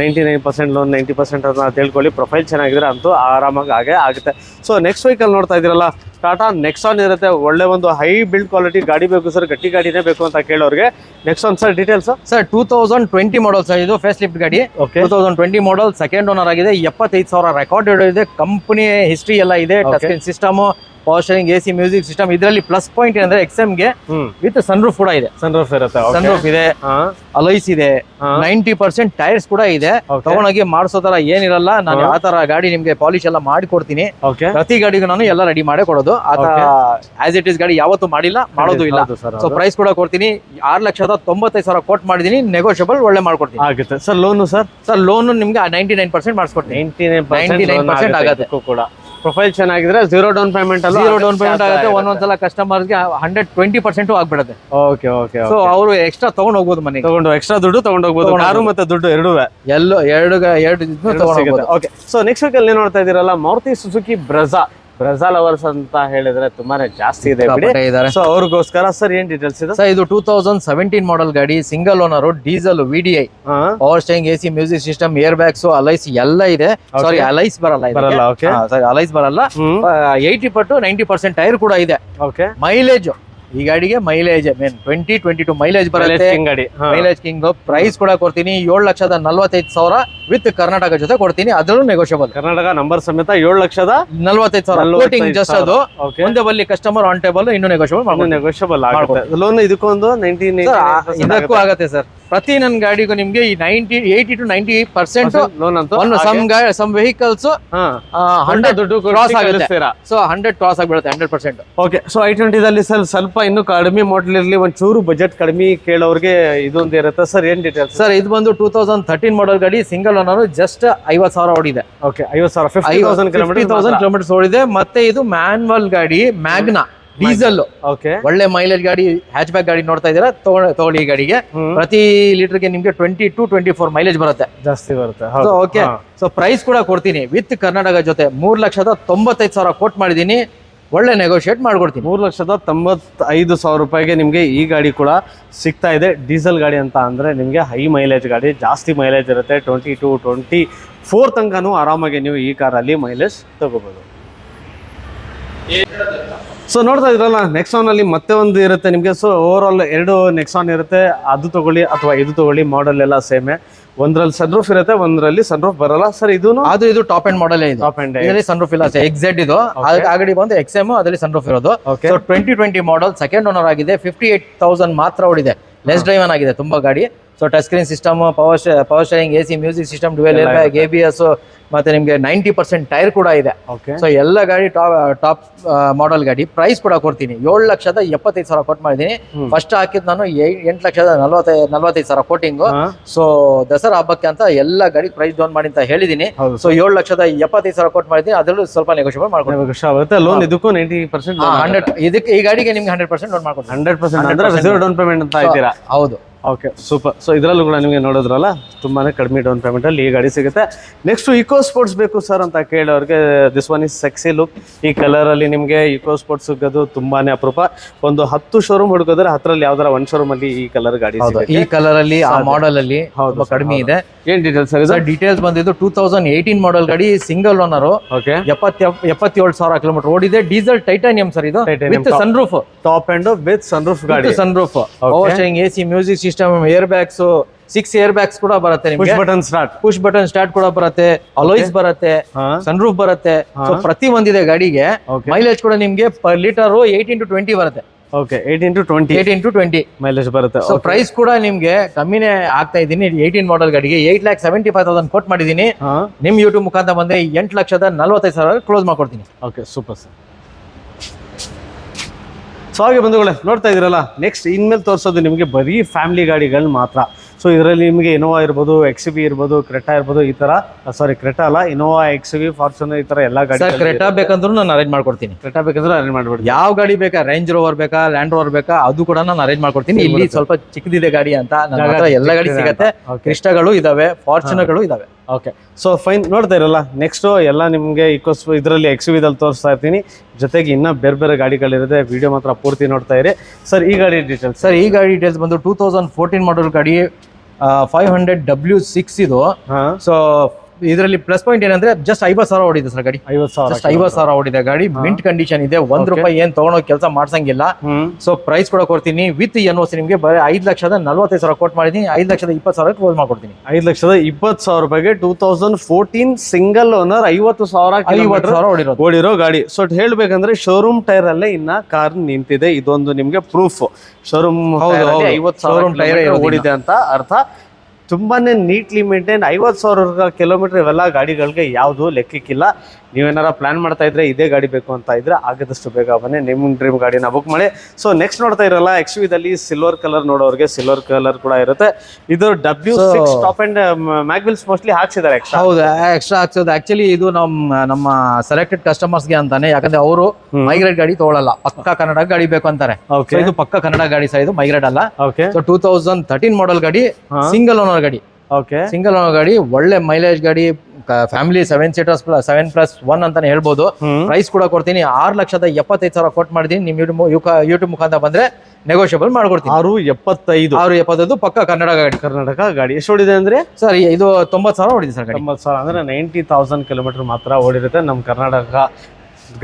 Speaker 2: ninety nine percent loan ninety percent ಅಂತ ತಿಳ್ಕೊಳ್ಳಿ ಪ್ರೊಫೈಲ್ ಚೆನ್ನಾಗಿದ್ರೆ ಅಂತೂ ಆರಾಮಾಗಿ ಹಾಗೆ ಆಗುತ್ತೆ. ಸೊ ನೆಕ್ಸ್ಟ್ ವೀಕಲ್ಲಿ ನೋಡ್ತಾ ಇದ್ದೀರಲ್ಲ ಟಾಟಾ ನೆಕ್ಸಾನ್ ಇರುತ್ತೆ. ಒಳ್ಳೆ ಒಂದು ಹೈ ಬಿಲ್ಡ್ ಕ್ವಾಲಿಟಿ ಗಾಡಿ ಬೇಕು ಸರ್. ಗಟ್ಟಿ ಗಾಡಿನೇ ಬೇಕು ಅಂತ ಕೇಳೋರಿಗೆ. Nexon sir details
Speaker 1: sir? Two thousand twenty model sir ಇದು ಫೇಸ್ ಲಿಫ್ಟ್ ಗಾಡಿ two thousand twenty model second owner ಆಗಿದೆ. ಎಪ್ಪತ್ತೈದು ಸಾವಿರ ರೆಕಾರ್ಡ್ ಇದೆ ಕಂಪನಿ ಹಿಸ್ಟ್ರಿ ಎಲ್ಲ ಇದೆ. Touch system power steering AC music system ಇದರಲ್ಲಿ ಪ್ಲಸ್ ಪಾಯಿಂಟ್ ಏನಂದ್ರೆ
Speaker 2: ಎಕ್ಸ್ಎಮ್ಗೆ
Speaker 1: ವಿತ್ ಸನ್ ರೂಫ್ ಕೂಡ ಇದೆ.
Speaker 2: ಸನ್ ರೂಫ್ ಇರುತ್ತೆ
Speaker 1: ಸನ್ ರೂಫ್ ಇದೆ ಅಲೈಸ್ ಇದೆ. ನೈಂಟಿ ಪರ್ಸೆಂಟ್ ಟೈರ್ಸ್ ಕೂಡ ಇದೆ. ತಗೊಂಡೋಗಿ ಮಾಡಿಸೋ ತರ ಏನಿರಲ್ಲ ನಾನು. ಆ ತರ ಗಾಡಿ ನಿಮ್ಗೆ ಪಾಲಿಶ್ ಎಲ್ಲ ಮಾಡಿ ಕೊಡ್ತೀನಿ ಪ್ರತಿ ಗಾಡಿಗೂ ನಾನು ಎಲ್ಲ ರೆಡಿ ಮಾಡೇ ಕೊಡೋದು ಆತ ಆಸ್ ಇಟ್ ಇಸ್ ಗಾಡಿ ಯಾವತ್ತೂ ಮಾಡಿಲ್ಲ ಮಾಡೋದು ಇಲ್ಲ. ಸೊ ಪ್ರೈಸ್ ಕೂಡ ಕೊಡ್ತೀನಿ. ಆರ್ ಲಕ್ಷದ ತೊಂಬತ್ತೈದು ಸಾವಿರ ಕೋಟ್ ಮಾಡಿದೀನಿ ನೆಗೋಷಿಯಬಲ್ ಒಳ್ಳೆ ಮಾಡ್ಕೊಡ್ತೀನಿ.
Speaker 2: ಆಗುತ್ತೆ. Sir loan sir?
Speaker 1: Sir loan ನಿಮ್ಗೆ ನೈಂಟಿ ನೈನ್ ಪರ್ಸೆಂಟ್ ಮಾಡಿಸ್ಕೊಡ್ತೀನಿ.
Speaker 2: ನೈಂಟಿ ನೈನ್
Speaker 1: 99% ಆಗುತ್ತೆ.
Speaker 2: ಕೂಡ. ಪ್ರೊಫೈಲ್ ಚೆನ್ನಾಗಿದ್ರೆ ಜೀರೋ ಡೌನ್ ಪೇಮೆಂಟ್ ಅಲ್ಲಿ
Speaker 1: ಜೀರೋ ಡೌನ್ ಪೇಮೆಂಟ್ ಆಗುತ್ತೆ. ಒಂದೊಂದ್ಸಲ ಕಸ್ಟಮರ್ಗೆ ಹಂಡ್ರೆಡ್ ಟ್ವೆಂಟಿ ಪರ್ಸೆಂಟ್ ಆಗ್ಬಿಡುತ್ತೆ.
Speaker 2: ಓಕೆ ಓಕೆ
Speaker 1: ಸೊ ಅವರು ಎಕ್ಸ್ಟ್ರಾ ತಗೊಂಡ್ ಹೋಗ್ಬೋದು ಮನೆ
Speaker 2: ತಗೊಂಡು ಎಕ್ಸ್ಟ್ರಾ ದುಡ್ಡು ತಗೊಂಡು ಹೋಗ್ಬೋದು. ಕಾರು ಮತ್ತೆ ದುಡ್ಡು ಎರಡೂ.
Speaker 1: ಎಲ್ಲೋ ಎರಡು ಎರಡು
Speaker 2: ಓಕೆ ಸೊ ನೆಕ್ಸ್ಟ್ ವೀಕ್ ಅಲ್ಲಿ ನೋಡ್ತಾ ಇದ್ದೀರಲ್ಲ Maruti Suzuki Brezza Brezza lovers ಅಂತ ಹೇಳಿದ್ರೆ ತುಂಬಾನೇ ಜಾಸ್ತಿ ಇದೆ ಸೊ ಅವ್ರಿಗೋಸ್ಕರ ಸರ್ ಏನ್ ಡೀಟೇಲ್ಸ್ ಇದೆ?
Speaker 1: ಸರ್ ಇದು ಟೂ ತೌಸಂಡ್ ಸೆವೆಂಟೀನ್ ಮಾಡೆಲ್ ಗಾಡಿ single owner diesel V D I
Speaker 2: ಹಾ.
Speaker 1: Power steering AC music system airbags alloys ಎಲ್ಲ ಇದೆ. ಸಾರಿ ಅಲೈಸ್ ಬರಲ್ಲ ಅಲೈಸ್ ಬರಲ್ಲ ಏಯ್ಟಿ ಪಟ್ಟು ನೈಂಟಿ ಪರ್ಸೆಂಟ್ ಟೈರ್ ಕೂಡ ಇದೆ.
Speaker 2: ಓಕೆ
Speaker 1: ಮೈಲೇಜ್ ಈ ಗಾಡಿಗೆ mileage main twenty twenty to mileage ಬರುತ್ತೆ.
Speaker 2: ಗಾಡಿ
Speaker 1: ಮೈಲೇಜ್ ಕಿಂಗ್ ಪ್ರೈಸ್ ಕೂಡ ಕೊಡ್ತೀನಿ. ಏಳು ಲಕ್ಷದ ನಲ್ವತ್ತೈದು ಸಾವಿರ ವಿತ್ ಕರ್ನಾಟಕ ಜೊತೆ ಕೊಡ್ತೀನಿ. ಅದರಲ್ಲೂ ನೆಗೋಷಿಯಬಲ್
Speaker 2: ಕರ್ನಾಟಕ ನಂಬರ್ ಸಮೇತ ಏಳು ಲಕ್ಷದ
Speaker 1: ನಲ್ವತ್ತೈದು ಸಾವಿರ. ಕೋಟಿಂಗ್ ಜಸ್ಟ್ ಅದು.
Speaker 2: ಒಂದೇ
Speaker 1: ಮುಂದೆ ಬಲ್ಲಿ ಕಸ್ಟಮರ್ ಆನ್ ಟೇಬಲ್ ಇನ್ನು ನೆಗೋಷಿಯಬಲ್
Speaker 2: ನೆಗೋಷಿಯಬಲ್ ಆಗುತ್ತೆ. ಲೋನ್ ಇದಕ್ಕೊಂದು ನೈನ್ಟೀನ್
Speaker 1: ಇದಕ್ಕೂ ಆಗತ್ತೆ. ಸರ್ ಪ್ರತಿ ನನ್ನ ಗಾಡಿಗೂ ನಿಮ್ಗೆ ಈ ninety eighty to ninety percent
Speaker 2: loan ಅಂತ
Speaker 1: some some some vehicles hundred
Speaker 2: ದುಡ್ಡು
Speaker 1: ಕ್ರಾಸ್ ಆಗುತ್ತೆ. ಸೊ ಹಂಡ್ರೆಡ್ ಕ್ರಾಸ್ ಆಗಿಬಿಡುತ್ತೆ hundred percent
Speaker 2: okay so I ಟ್ವೆಂಟಿದಲ್ಲಿ sir ಸ್ವಲ್ಪ ಇನ್ನೂ ಕಡಿಮೆ ಮಾಡಲ್ ಇರಲಿ ಚೂರು ಬಜೆಟ್ ಕಡಿಮೆ ಕೇಳೋರಿಗೆ ಇದೊಂದು ಇರುತ್ತೆ. ಸರ್ ಏನ್ ಡೀಟೇಲ್
Speaker 1: ಸರ್ ಇದು ಬಂದು ಟೂ ತೌಸಂಡ್ ತರ್ಟೀನ್ ಮಾಡಲ್ ಗಾಡಿ ಸಿಂಗಲ್ ಓನರ್ ಜಸ್ಟ್ ಐವತ್ ಸಾವಿರ ಓಡಿದೆ.
Speaker 2: ಓಕೆ ಐವತ್ತು ಸಾವಿರ fifty thousand
Speaker 1: fifty thousand
Speaker 2: kilometre
Speaker 1: kilometres ಓಡಿದೆ. ಮತ್ತೆ ಇದು ಮ್ಯಾನ್ವಲ್ ಗಾಡಿ ಮ್ಯಾಗ್ನಾ ಡೀಸೆಲ್
Speaker 2: ಓಕೆ
Speaker 1: ಒಳ್ಳೆ ಮೈಲೇಜ್ ಗಾಡಿ ಹ್ಯಾಚ್ ಬ್ಯಾಕ್ ಗಾಡಿ ನೋಡ್ತಾ ಇದ್ದೀರಾ? ತಗೊಳ್ಳಿ ಗಾಡಿಗೆ. ಪ್ರತಿ ಲೀಟರ್ಗೆ ನಿಮ್ಗೆ twenty to twenty four mileage ಬರುತ್ತೆ.
Speaker 2: ಜಾಸ್ತಿ ಬರುತ್ತೆ.
Speaker 1: ಓಕೆ ಸೊ ಪ್ರೈಸ್ ಕೂಡ ಕೊಡ್ತೀನಿ. ವಿತ್ ಕರ್ನಾಟಕ ಜೊತೆ ಮೂರ್ ಲಕ್ಷದ ತೊಂಬತ್ತೈದು ಸಾವಿರ ಕೋಟ್ ಮಾಡಿದೀನಿ ಒಳ್ಳೆ ನೆಗೋಷಿಯೇಟ್ ಮಾಡ್ಕೊಡ್ತೀನಿ.
Speaker 2: ಮೂರ್ ಲಕ್ಷದ ತೊಂಬತ್ತೈದು ಸಾವಿರ ರೂಪಾಯಿಗೆ ನಿಮಗೆ ಈ ಗಾಡಿ ಕೂಡ ಸಿಗ್ತಾ ಇದೆ. ಡೀಸೆಲ್ ಗಾಡಿ ಅಂತ ಅಂದ್ರೆ ನಿಮಗೆ ಹೈ ಮೈಲೇಜ್ ಗಾಡಿ ಜಾಸ್ತಿ ಮೈಲೇಜ್ ಇರುತ್ತೆ. ಟ್ವೆಂಟಿ ಟು ಟ್ವೆಂಟಿ ಫೋರ್ ತನಕನೂ ಆರಾಮಾಗಿ ನೀವು ಈ ಕಾರಲ್ಲಿ ಮೈಲೇಜ್ ತಗೋಬೋದು. ಸೊ ನೋಡ್ತಾ ಇದ್ರಲ್ಲ ನೆಕ್ಸಾನ್ ಅಲ್ಲಿ ಮತ್ತೆ ಒಂದು ಇರುತ್ತೆ ನಿಮಗೆ. ಸೊ ಓವರ್ ಆಲ್ ಎರಡು ನೆಕ್ಸಾನ್ ಇರುತ್ತೆ. ಅದು ತಗೊಳ್ಳಿ ಅಥವಾ ಇದು ತಗೊಳ್ಳಿ ಮಾಡೆಲ್ ಎಲ್ಲ ಸೇಮೆ ಒಂದ್ರಲ್ಲಿ ಸನ್ರೂಫ್ ಇರುತ್ತೆ ಒಂದ್ರಲ್ಲಿ ಸನ್ರೂಫ್ ಬರಲ್ಲ. ಸರ್ ಇದೂ
Speaker 1: ಅದು ಇದು ಟಾಪ್ ಅಂಡ್ ಮಾಡಲ್ ಇದು.
Speaker 2: ಟಾಪ್ ಅಂಡ್
Speaker 1: ಇದರಲ್ಲಿ ಸನ್ ರೂಫ್ ಇಲ್ಲ ಎಕ್ಸೆಡ್ ಇದು. ಆಗಡಿ ಗಾಡಿ ಬಂದು ಎಕ್ಸ್ ಎಂ ಅದರಲ್ಲಿ ಸನ್ ರೂಫ್ ಇರೋದು twenty twenty model second owner ಆಗಿದೆ. ಫಿಫ್ಟಿ ಏಟ್ ತೌಸಂಡ್ ಮಾತ್ರ ಓಡಿದೆ. ಲೆಸ್ ಡ್ರೈವನ್ ಆಗಿದೆ ತುಂಬಾ ಗಾಡಿ. So touch screen system power power steering A C music system dual A B S ಮತ್ತೆ ನಿಮಗೆ ನೈಂಟಿ ಪರ್ಸೆಂಟ್ ಟೈರ್ ಕೂಡ ಇದೆ.
Speaker 2: ಓಕೆ
Speaker 1: ಸೊ ಎಲ್ಲ ಗಾಡಿ ಟಾಪ್ ಟಾಪ್ ಮಾಡೆಲ್ ಗಾಡಿ ಪ್ರೈಸ್ ಕೂಡ ಕೊಡ್ತೀನಿ. ಏಳು ಲಕ್ಷದ ಎಪ್ಪತ್ತೈದು ಸಾವಿರ ಕೊಟ್ಟು ಮಾಡಿದ್ದೀನಿ. ಫಸ್ಟ್ ಹಾಕಿದ್ ನಾನು ಎಂಟು ಲಕ್ಷದ ನಲ್ವತ್ತೈದು ನಲ್ವತ್ತೈದು ಸಾವಿರ ಕೋಟಿಂಗು ಸೊ ದಸರಾ ಹಬ್ಬಕ್ಕೆ ಅಂತ ಎಲ್ಲ ಗಾಡಿ ಪ್ರೈಸ್ ಡೌನ್ ಮಾಡಿ ಅಂತ ಹೇಳಿದ್ದೀನಿ ಸೊ ಏಳು ಲಕ್ಷದ ಎಪ್ಪತ್ತೈದು ಸಾವಿರ ಕೊಟ್ಟು ಮಾಡಿದ್ದೀನಿ. ಅದರಲ್ಲೂ ಸ್ವಲ್ಪ ನೆಗೋಷಿಯಬಲ್ ಮಾಡ್ಕೊಂಡು
Speaker 2: ಲೋನ್ ಇದಕ್ಕೂ ನೈಂಟಿ ಪರ್ಸೆಂಟ್
Speaker 1: ಹಂಡ್ರೆಡ್ ಇದಕ್ಕೆ ಈ ಗಾಡಿಗೆ ನಿಮ್ಗೆ ಹಂಡ್ರೆಡ್ ಪರ್ಸೆಂಟ್ ಲೋನ್ ಮಾಡ್ಕೊಂಡು
Speaker 2: ಹಂಡ್ರೆಡ್ ಪರ್ಸೆಂಟ್ ಡೌನ್ ಪೇಮೆಂಟ್ ಅಂತ ಇದ್ದೀರಾ?
Speaker 1: ಹೌದು.
Speaker 2: ಓಕೆ ಸೂಪರ್ ಸೊ ಇದರಲ್ಲೂ ಕೂಡ ನಿಮಗೆ ನೋಡಿದ್ರಲ್ಲ ತುಂಬಾನೇ ಕಡಿಮೆ ಡೌನ್ ಪೇಮೆಂಟ್ ಅಲ್ಲಿ ಈ ಗಾಡಿ ಸಿಗುತ್ತೆ. ನೆಕ್ಸ್ಟ್ ಇಕೋ ಸ್ಪೋರ್ಟ್ಸ್ ಬೇಕು ಸರ್ ಅಂತ ಕೇಳೋರಿಗೆ this one is sexy look ಈ ಕಲರ್ ಅಲ್ಲಿ ನಿಮಗೆ ಇಕೋ ಸ್ಪೋರ್ಟ್ಸ್ ಸಿಗೋದು ತುಂಬಾನೇ ಅಪರೂಪ. ಒಂದು ಹತ್ತು ಶೋರೂಮ್ ಹುಡುಕಿದ್ರೆ ಹತ್ತರಲ್ಲಿ ಯಾವ್ದಾರ ಒಂದ್ ಶೋರೂಮ್ ಅಲ್ಲಿ ಈ ಕಲರ್ ಗಾಡಿ ಸಿಗುತ್ತೆ
Speaker 1: ಈ ಕಲರ್ ಅಲ್ಲಿ ಆ ಮಾಡೆಲ್ ಅಲ್ಲಿ
Speaker 2: ಹೌದು
Speaker 1: ತುಂಬಾ ಕಡಿಮೆ ಇದೆ.
Speaker 2: ಏನ್ ಡೀಟೇಲ್ಸ್ ಸರ್
Speaker 1: ಡೀಟೇಲ್ಸ್ ಬಂದಿದ್ದು ಟೂ ತೌಸಂಡ್ ಏಯ್ಟೀನ್ ಮಾಡೆಲ್ ಗಾಡಿ ಸಿಂಗಲ್ ಓನರ್ ಎಪ್ಪತ್ತೇಳು ಸಾವಿರ ಕಿಲೋಮೀಟರ್ ಓಡಿದೆ. ಡೀಸೆಲ್ ಟೈಟಾನಿಯಂ ಸರ್ ಇದು. With
Speaker 2: top.
Speaker 1: Sunroof
Speaker 2: top end with sunroof ಗಾಡಿ.
Speaker 1: Sunroof power steering A C music system air bags six air bags ಕೂಡ ಬರುತ್ತೆ ನಿಮಗೆ.
Speaker 2: Button start
Speaker 1: push button start ಕೂಡ ಬರುತ್ತೆ ಅಲೋಯ್ಸ್ ಬರುತ್ತೆ ಸನ್ ರೂಫ್ ಬರುತ್ತೆ. ಸೊ ಪ್ರತಿ ಒಂದಿದೆ ಗಾಡಿಗೆ ಮೈಲೇಜ್ ಕೂಡ ನಿಮ್ಗೆ per litre eighteen to twenty ಬರುತ್ತೆ.
Speaker 2: Okay eighteen to twenty
Speaker 1: eighteen to twenty
Speaker 2: mileage ಬರುತ್ತೆ.
Speaker 1: ಸೊ ಪ್ರೈಸ್ ಕೂಡ ನಿಮ್ಗೆ ಕಮ್ಮಿನೇ ಆಗ್ತಾ ಇದ್ದೀನಿ. ಏಯ್ಟೀನ್ ಮಾಡೆಲ್ ಗಾಡಿಗೆ eight lakh seventy five thousand quote
Speaker 2: ಮಾಡಿದೀನಿ
Speaker 1: ನಿಮ್ ಯೂಟ್ಯೂಬ್ ಮುಖಾಂತರ ಬಂದ್ರೆ ಎಂಟು ಲಕ್ಷದ ನಲ್ವತ್ತೈದು ಸಾವಿರ ಕ್ಲೋಸ್ ಮಾಡ್ಕೊಡ್ತೀನಿ.
Speaker 2: ಓಕೆ ಸೂಪರ್ ಸರ್ ಸೊ ಹಾಗೆ ಬಂಧುಗಳೇ ನೋಡ್ತಾ ಇದ್ದೀರಲ್ಲ ನೆಕ್ಸ್ಟ್ ಇನ್ಮೇಲೆ ತೋರಿಸೋದು ನಿಮಗೆ ಬರೀ ಫ್ಯಾಮಿಲಿ ಗಾಡಿಗಳು ಮಾತ್ರ. ಸೊ ಇದರಲ್ಲಿ ನಿಮಗೆ ಇನೋವಾ ಇರ್ಬೋದು ಎಕ್ಸ್ ವಿ ಇರ್ಬೋದು ಕ್ರೆಟಾ ಇರ್ಬೋದು ಈ ತರ ಸಾರಿ ಕ್ರೆಟಾ ಅಲ್ಲ ಇನೋವಾ ಎಕ್ಸ್ ವಿ ಫಾರ್ಚುನರ್ ಈ ತರ ಎಲ್ಲ ಗಾಡಿ
Speaker 1: ಕ್ರೆಟಾ ಬೇಕಂದ್ರೂ ನಾನು ಅರೇಂಜ್ ಮಾಡ್ಕೊಡ್ತೀನಿ.
Speaker 2: ಕ್ರೆಟಾ ಬೇಕಂದ್ರೆ ಅರೇಂಜ್ ಮಾಡ್ಬಿಡ್ತೀನಿ.
Speaker 1: ಯಾವ ಗಾಡಿ ಬೇಕಾ? ರೇಂಜ್ ರೋವರ್ ಬೇಕಾ? ಲ್ಯಾಂಡ್ ರೋವರ್ ಬೇಕಾ? ಅದು ಕೂಡ ನಾನು ಅರೇಂಜ್ ಮಾಡ್ಕೊಡ್ತೀನಿ. ಇಲ್ಲಿ ಸ್ವಲ್ಪ ಚಿಕ್ಕದಿದೆ ಗಾಡಿ ಅಂತ ನನ್ನ
Speaker 2: ಜಾಗ
Speaker 1: ಹತ್ರ ಎಲ್ಲ ಗಾಡಿ ಸಿಗುತ್ತೆ. ಕ್ರಿಸ್ಟಾಗಳು ಇದಾವೆ ಫಾರ್ಚುನರ್ಗಳು ಇದಾವೆ.
Speaker 2: ಓಕೆ ಸೊ ಫೈನ್ ನೋಡ್ತಾ ಇರಲ್ಲ ನೆಕ್ಸ್ಟು ಎಲ್ಲ ನಿಮಗೆ ಇಕೋಸ್ ಇದರಲ್ಲಿ ಎಕ್ಸ್ ವಿದಲ್ಲಿ ತೋರಿಸ್ತಾ ಇರ್ತೀನಿ. ಜೊತೆಗೆ ಇನ್ನೂ ಬೇರೆ ಬೇರೆ ಗಾಡಿಗಳಿರುತ್ತೆ. ವಿಡಿಯೋ ಮಾತ್ರ ಪೂರ್ತಿ ನೋಡ್ತಾ ಇರಿ. ಸರ್ ಈ ಗಾಡಿ ಡೀಟೇಲ್ಸ್
Speaker 1: ಸರ್ ಈ ಗಾಡಿ ಡೀಟೇಲ್ಸ್ ಬಂದು ಟೂ ತೌಸಂಡ್ ಫೋರ್ಟೀನ್ ಮಾಡಲ್ ಗಾಡಿ ಫೈವ್ ಹಂಡ್ರೆಡ್ ಡಬ್ಲ್ಯೂ ಸಿಕ್ಸ್ ಇದು.
Speaker 2: ಹಾಂ.
Speaker 1: ಸೊ ಇದರಲ್ಲಿ ಪ್ಲಸ್ ಪಾಯಿಂಟ್ ಏನಂದ್ರೆ ಜಸ್ಟ್ ಐವತ್ತು ಸಾವಿರ ಓಡಿದೆ ಸರ್ ಗಾಡಿ.
Speaker 2: ಐವತ್ತು ಸಾವಿರ
Speaker 1: ಜಸ್ಟ್ ಐವತ್ತು ಸಾವಿರ ಓಡಿದೆ ಗಾಡಿ. ಮಿಂಟ್ ಕಂಡೀಷನ್ ಇದೆ. ಒಂದ್ ರೂಪಾಯಿ ಏನ್ ತಗೊಂಡೋಗಿ ಕೆಲಸ ಮಾಡ್ಸಂಗಿಲ್ಲ. ಸೊ ಪ್ರೈಸ್ ಕೂಡ ಕೊಡ್ತೀನಿ. ವಿತ್ ಎನ್ ಓಸಿ ನಿಮಗೆ ಬರೀ ಐದು ಲಕ್ಷದ ನಲ್ವತ್ತೈದು ಸಾವಿರ ಕೊಟ್ಟು ಮಾಡಿದ್ದೀನಿ ಐದು ಲಕ್ಷದ ಇಪ್ಪತ್ತು ಸಾವಿರ ಕ್ಲೋಸ್ ಮಾಡ್ಕೊಡ್ತೀನಿ.
Speaker 2: ಐದು ಲಕ್ಷದ ಇಪ್ಪತ್ತು ಸಾವಿರ ರೂಪಾಯಿಗೆ two thousand fourteen single owner ಐವತ್ತು ಸಾವಿರ
Speaker 1: ಐವತ್ತು ಸಾವಿರ ಓಡಿರೋ
Speaker 2: ಓಡಿರೋ ಗಾಡಿ. ಸೊ ಹೇಳ್ಬೇಕಂದ್ರೆ ಶೋರೂಮ್ ಟೈರ್ ಅಲ್ಲೇ ಇನ್ನ ಕಾರ್ ನಿಂತಿದೆ. ಇದೊಂದು ನಿಮ್ಗೆ ಪ್ರೂಫ್ ಶೋರೂಮ್. ಐವತ್ತು ಸಾವಿರ ಓಡಿದೆ ಅಂತ ಅರ್ಥ. ತುಂಬಾನೇ ನೀಟ್ಲಿ ಮೇಂಟೈನ್ ಐವತ್ತು ಸಾವಿರ ಕಿಲೋಮೀಟರ್ ಇವೆಲ್ಲ ಗಾಡಿಗಳಿಗೆ ಯಾವುದು ಲೆಕ್ಕಕ್ಕಿಲ್ಲ. ನೀವೇನಾರ ಪ್ಲಾನ್ ಮಾಡ್ತಾ ಇದ್ರೆ ಇದೇ ಗಾಡಿ ಬೇಕು ಅಂತ ಇದ್ರೆ ಆಗದಷ್ಟು ಬೇಗ ಬನ್ನಿ. ನಿಮ್ ಡ್ರೀಮ್ ಗಾಡಿನ ಬುಕ್ ಮಾಡಿ. ಸೊ ನೆಕ್ಸ್ಟ್ ನೋಡ್ತಾ ಇರಲ್ಲ ಎಕ್ಸ್ ವಿದಲ್ಲಿ ಸಿಲ್ವರ್ ಕಲರ್ ನೋಡೋರಿಗೆ ಸಿಲ್ವರ್ ಕಲರ್ ಕೂಡ ಇರುತ್ತೆ. ಇದು W six top end mag wheels mostly ಹಾಕ್ಸಿದ್ದಾರೆ extra
Speaker 1: ಹೌದು ಎಕ್ಸ್ಟ್ರಾ ಹಾಕ್ಸೋದು ಆಕ್ಚುಲಿ ಇದು ನಮ್ಮ ನಮ್ಮ ಸೆಲೆಕ್ಟೆಡ್ ಕಸ್ಟಮರ್ಸ್ಗೆ ಅಂತಾನೆ. ಯಾಕಂದ್ರೆ ಅವರು ಮೈಗ್ರೇಟ್ ಗಾಡಿ ತಗೊಳಲ್ಲ. ಪಕ್ಕ ಕನ್ನಡ ಗಾಡಿ ಬೇಕು ಅಂತಾರೆ. ಇದು ಪಕ್ಕ ಕನ್ನಡ ಗಾಡಿ ಸಹ ಇದು ಮೈಗ್ರೇಟ್ ಅಲ್ಲ. ಟೂ ತೌಸಂಡ್ ತರ್ಟೀನ್ ಮಾಡಲ್ ಗಾಡಿ ಸಿಂಗಲ್ ಓನರ್ ಗಾಡಿ.
Speaker 2: ಓಕೆ
Speaker 1: ಸಿಂಗಲ್ ಓನರ್ ಗಾಡಿ ಒಳ್ಳೆ ಮೈಲೇಜ್ ಗಾಡಿ family seven seaters plus seven plus one ಅಂತಾನೆ ಹೇಳ್ಬೋದು. ಪ್ರೈಸ್ ಕೂಡ ಕೊಡ್ತೀನಿ. ಆರು ಲಕ್ಷದ ಎಪ್ಪತ್ತೈದು ಸಾವಿರ ಕೊಟ್ಟು ಮಾಡಿದೀನಿ. ನಿಮ್ ಯೂಟ್ಯೂಬ್ ಯೂಟ್ಯೂಬ್ ಮುಖಾಂತರ ಬಂದ್ರೆ ನೆಗೋಷಿಯಬಲ್ ಮಾಡ್ಕೊಡ್ತೀನಿ.
Speaker 2: ಆರು ಎಪ್ಪತ್ತೈದು.
Speaker 1: ಆರು ಎಪ್ಪತ್ತೈದು ಪಕ್ಕ ಕನ್ನಡ ಗಾಡಿ.
Speaker 2: ಕರ್ನಾಟಕ ಗಾಡಿ. ಎಷ್ಟು ಓಡಿದೆ ಅಂದ್ರೆ?
Speaker 1: ಸರ್ ಇದು ತೊಂಬತ್ತು ಸಾವಿರ ಓಡಿದೆ ಸರ್
Speaker 2: ತೊಂಬತ್ತು ಸಾವಿರ ಅಂದ್ರೆ ನೈಂಟಿ ತೌಸಂಡ್ ಕಿಲೋಮೀಟರ್ ಮಾತ್ರ ಓಡಿರುತ್ತೆ. ನಮ್ಮ ಕರ್ನಾಟಕ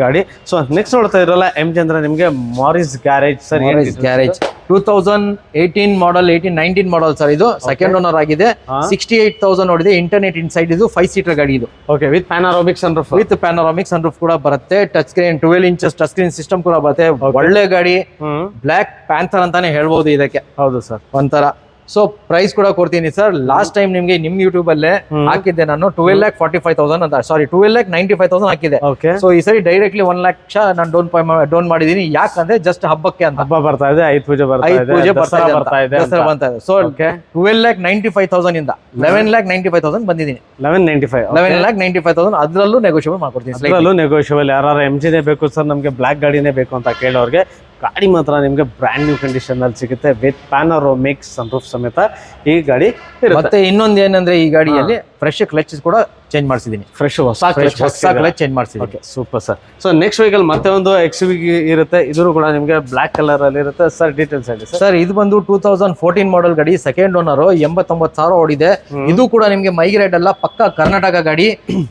Speaker 2: ಗಾಡಿ. ಸೊ ನೆಕ್ಸ್ಟ್ ನೋಡ್ತಾ ಇರಲ್ಲ ಎಂ ಜಿ ಅಂದ್ರೆ ನಿಮಗೆ Morris Garage sir
Speaker 1: garage two thousand eighteen model eighteen nineteen model sir ಇದು. ಸೆಕೆಂಡ್ ಓನರ್ ಆಗಿದೆ. ಸಿಕ್ಸ್ಟಿ ಏಟ್ ತೌಸಂಡ್ ನೋಡಿದೆ. ಇಂಟರ್ನೆಟ್ ಇನ್ ಸೈಡ್ ಇದು ಫೈವ್ ಸೀಟರ್ ಗಾಡಿ ಇದು.
Speaker 2: Okay with panoramic sunroof
Speaker 1: with panoramic sunroof ಕೂಡ ಬರುತ್ತೆ. Touch screen twelve inches touch screen system ಕೂಡ ಬರುತ್ತೆ. ಒಳ್ಳೆ ಗಾಡಿ.
Speaker 2: ಬ್ಲಾಕ್
Speaker 1: ಬ್ಲ್ಯಾಕ್ ಪ್ಯಾಂಥರ್ ಅಂತಾನೆ ಹೇಳ್ಬೋದು ಇದಕ್ಕೆ.
Speaker 2: ಹೌದು ಸರ್
Speaker 1: ಒಂಥರ. ಸೊ ಪ್ರೈಸ್ ಕೂಡ ಕೊಡ್ತೀನಿ ಸರ್ ಲಾಸ್ಟ್ ಟೈಮ್ ನಿಮ್ಗೆ ನಿಮ್ ಯೂಟ್ಯೂಬ್ ಅಲ್ಲೇ ಹಾಕಿದ್ದೆ ನಾನು twelve lakh forty five thousand ಅಂತ. Sorry twelve lakh ninety five thousand ಹಾಕಿದೆ
Speaker 2: ಓಕೆ
Speaker 1: ಸೊ ಈ ಸರಿ ಡೈರೆಕ್ಟ್ಲಿ ಒನ್ ಲಕ್ಷ ನಾನು ಡೋನ್ ಡೋನ್ ಮಾಡಿದೀನಿ. ಯಾಕಂದ್ರೆ ಜಸ್ಟ್ ಹಬ್ಬಕ್ಕೆ ಅಂತ.
Speaker 2: ಹಬ್ಬ ಬರ್ತಾ ಇದೆ ಐದು ಪೂಜೆ ಬರ್ತಾ
Speaker 1: ಐದು
Speaker 2: ಇದೆ
Speaker 1: ಪೂಜೆ ಬರ್ತಾ ಇದೆ
Speaker 2: ಬರ್ತಾ ಇದೆ
Speaker 1: ದಸರಾ ಬರ್ತಾ ಇದೆ. So twelve lakh ninety five thousand ಇಂದ eleven lakh ninety five thousand ಬಂದಿದ್ದೀನಿ.
Speaker 2: Eleven ninety five
Speaker 1: eleven lakh ninety five thousand ಅದರಲ್ಲೂ ನೆಗೋಷಿಯಬಲ್ ಮಾಡ್ಕೊಡ್ತೀನಿ.
Speaker 2: ಅದರಲ್ಲೂ ನೆಗೋಷಿಯಬಲ್ ಯಾರು ಎಂ ಜಿನೇ ಬೇಕು ಸರ್ ನಮಗೆ ಬ್ಲಾಕ್ ಗಾಡಿನೇ ಬೇಕು ಅಂತ ಕೇಳೋರಿಗೆ ಗಾಡಿ ಮಾತ್ರ ನಿಮಗೆ ಬ್ರ್ಯಾಂಡ್ ನ್ಯೂ ಕಂಡೀಷನ್ ಅಲ್ಲಿ ಸಿಗುತ್ತೆ ವಿತ್ ಪ್ಯಾನರೋಮಿಕ್ಸ್ ಸನ್ರೂಫ್ ಸಮೇತ ಈ ಗಾಡಿ
Speaker 1: ಮತ್ತೆ ಇನ್ನೊಂದು ಏನಂದ್ರೆ ಈ ಗಾಡಿಯಲ್ಲಿ ಫ್ರೆಶ್ ಕ್ಲಚ್ ಕೂಡ ಚೇಂಜ್ ಮಾಡಿಸಿದೀನಿ.
Speaker 2: ಫ್ರೆಶ್ ಹೊಸ ಕ್ಲಚ್
Speaker 1: ಹೊಸ clutch change ಮಾಡಿಸಿದ್ದೀನಿ
Speaker 2: okay super sir so next vehicle ಮತ್ತೆ ಒಂದು ಎಕ್ಸ್ ಇರುತ್ತೆ. ಇದ್ರು ಕೂಡ ನಿಮಗೆ ಬ್ಲಾಕ್ ಕಲರ್ ಅಲ್ಲಿ ಇರುತ್ತೆ. ಸರ್ ಡೀಟೇಲ್ಸ್ ಹೇಳಿ ಸರ್
Speaker 1: ಸರ್ ಇದು ಬಂದು ಟೂ ತೌಸಂಡ್ ಫೋರ್ಟೀನ್ ಮಾಡಲ್ ಗಾಡಿ ಸೆಕೆಂಡ್ ಓನರ್ ಎಂಬತ್ತೊಂಬತ್ತು ಸಾವಿರ ಓಡಿದೆ. ಇದು ಕೂಡ ನಿಮಗೆ ಮೈಗ್ರೇಟ್ ಅಲ್ಲ ಪಕ್ಕ ಕರ್ನಾಟಕ ಗಾಡಿ.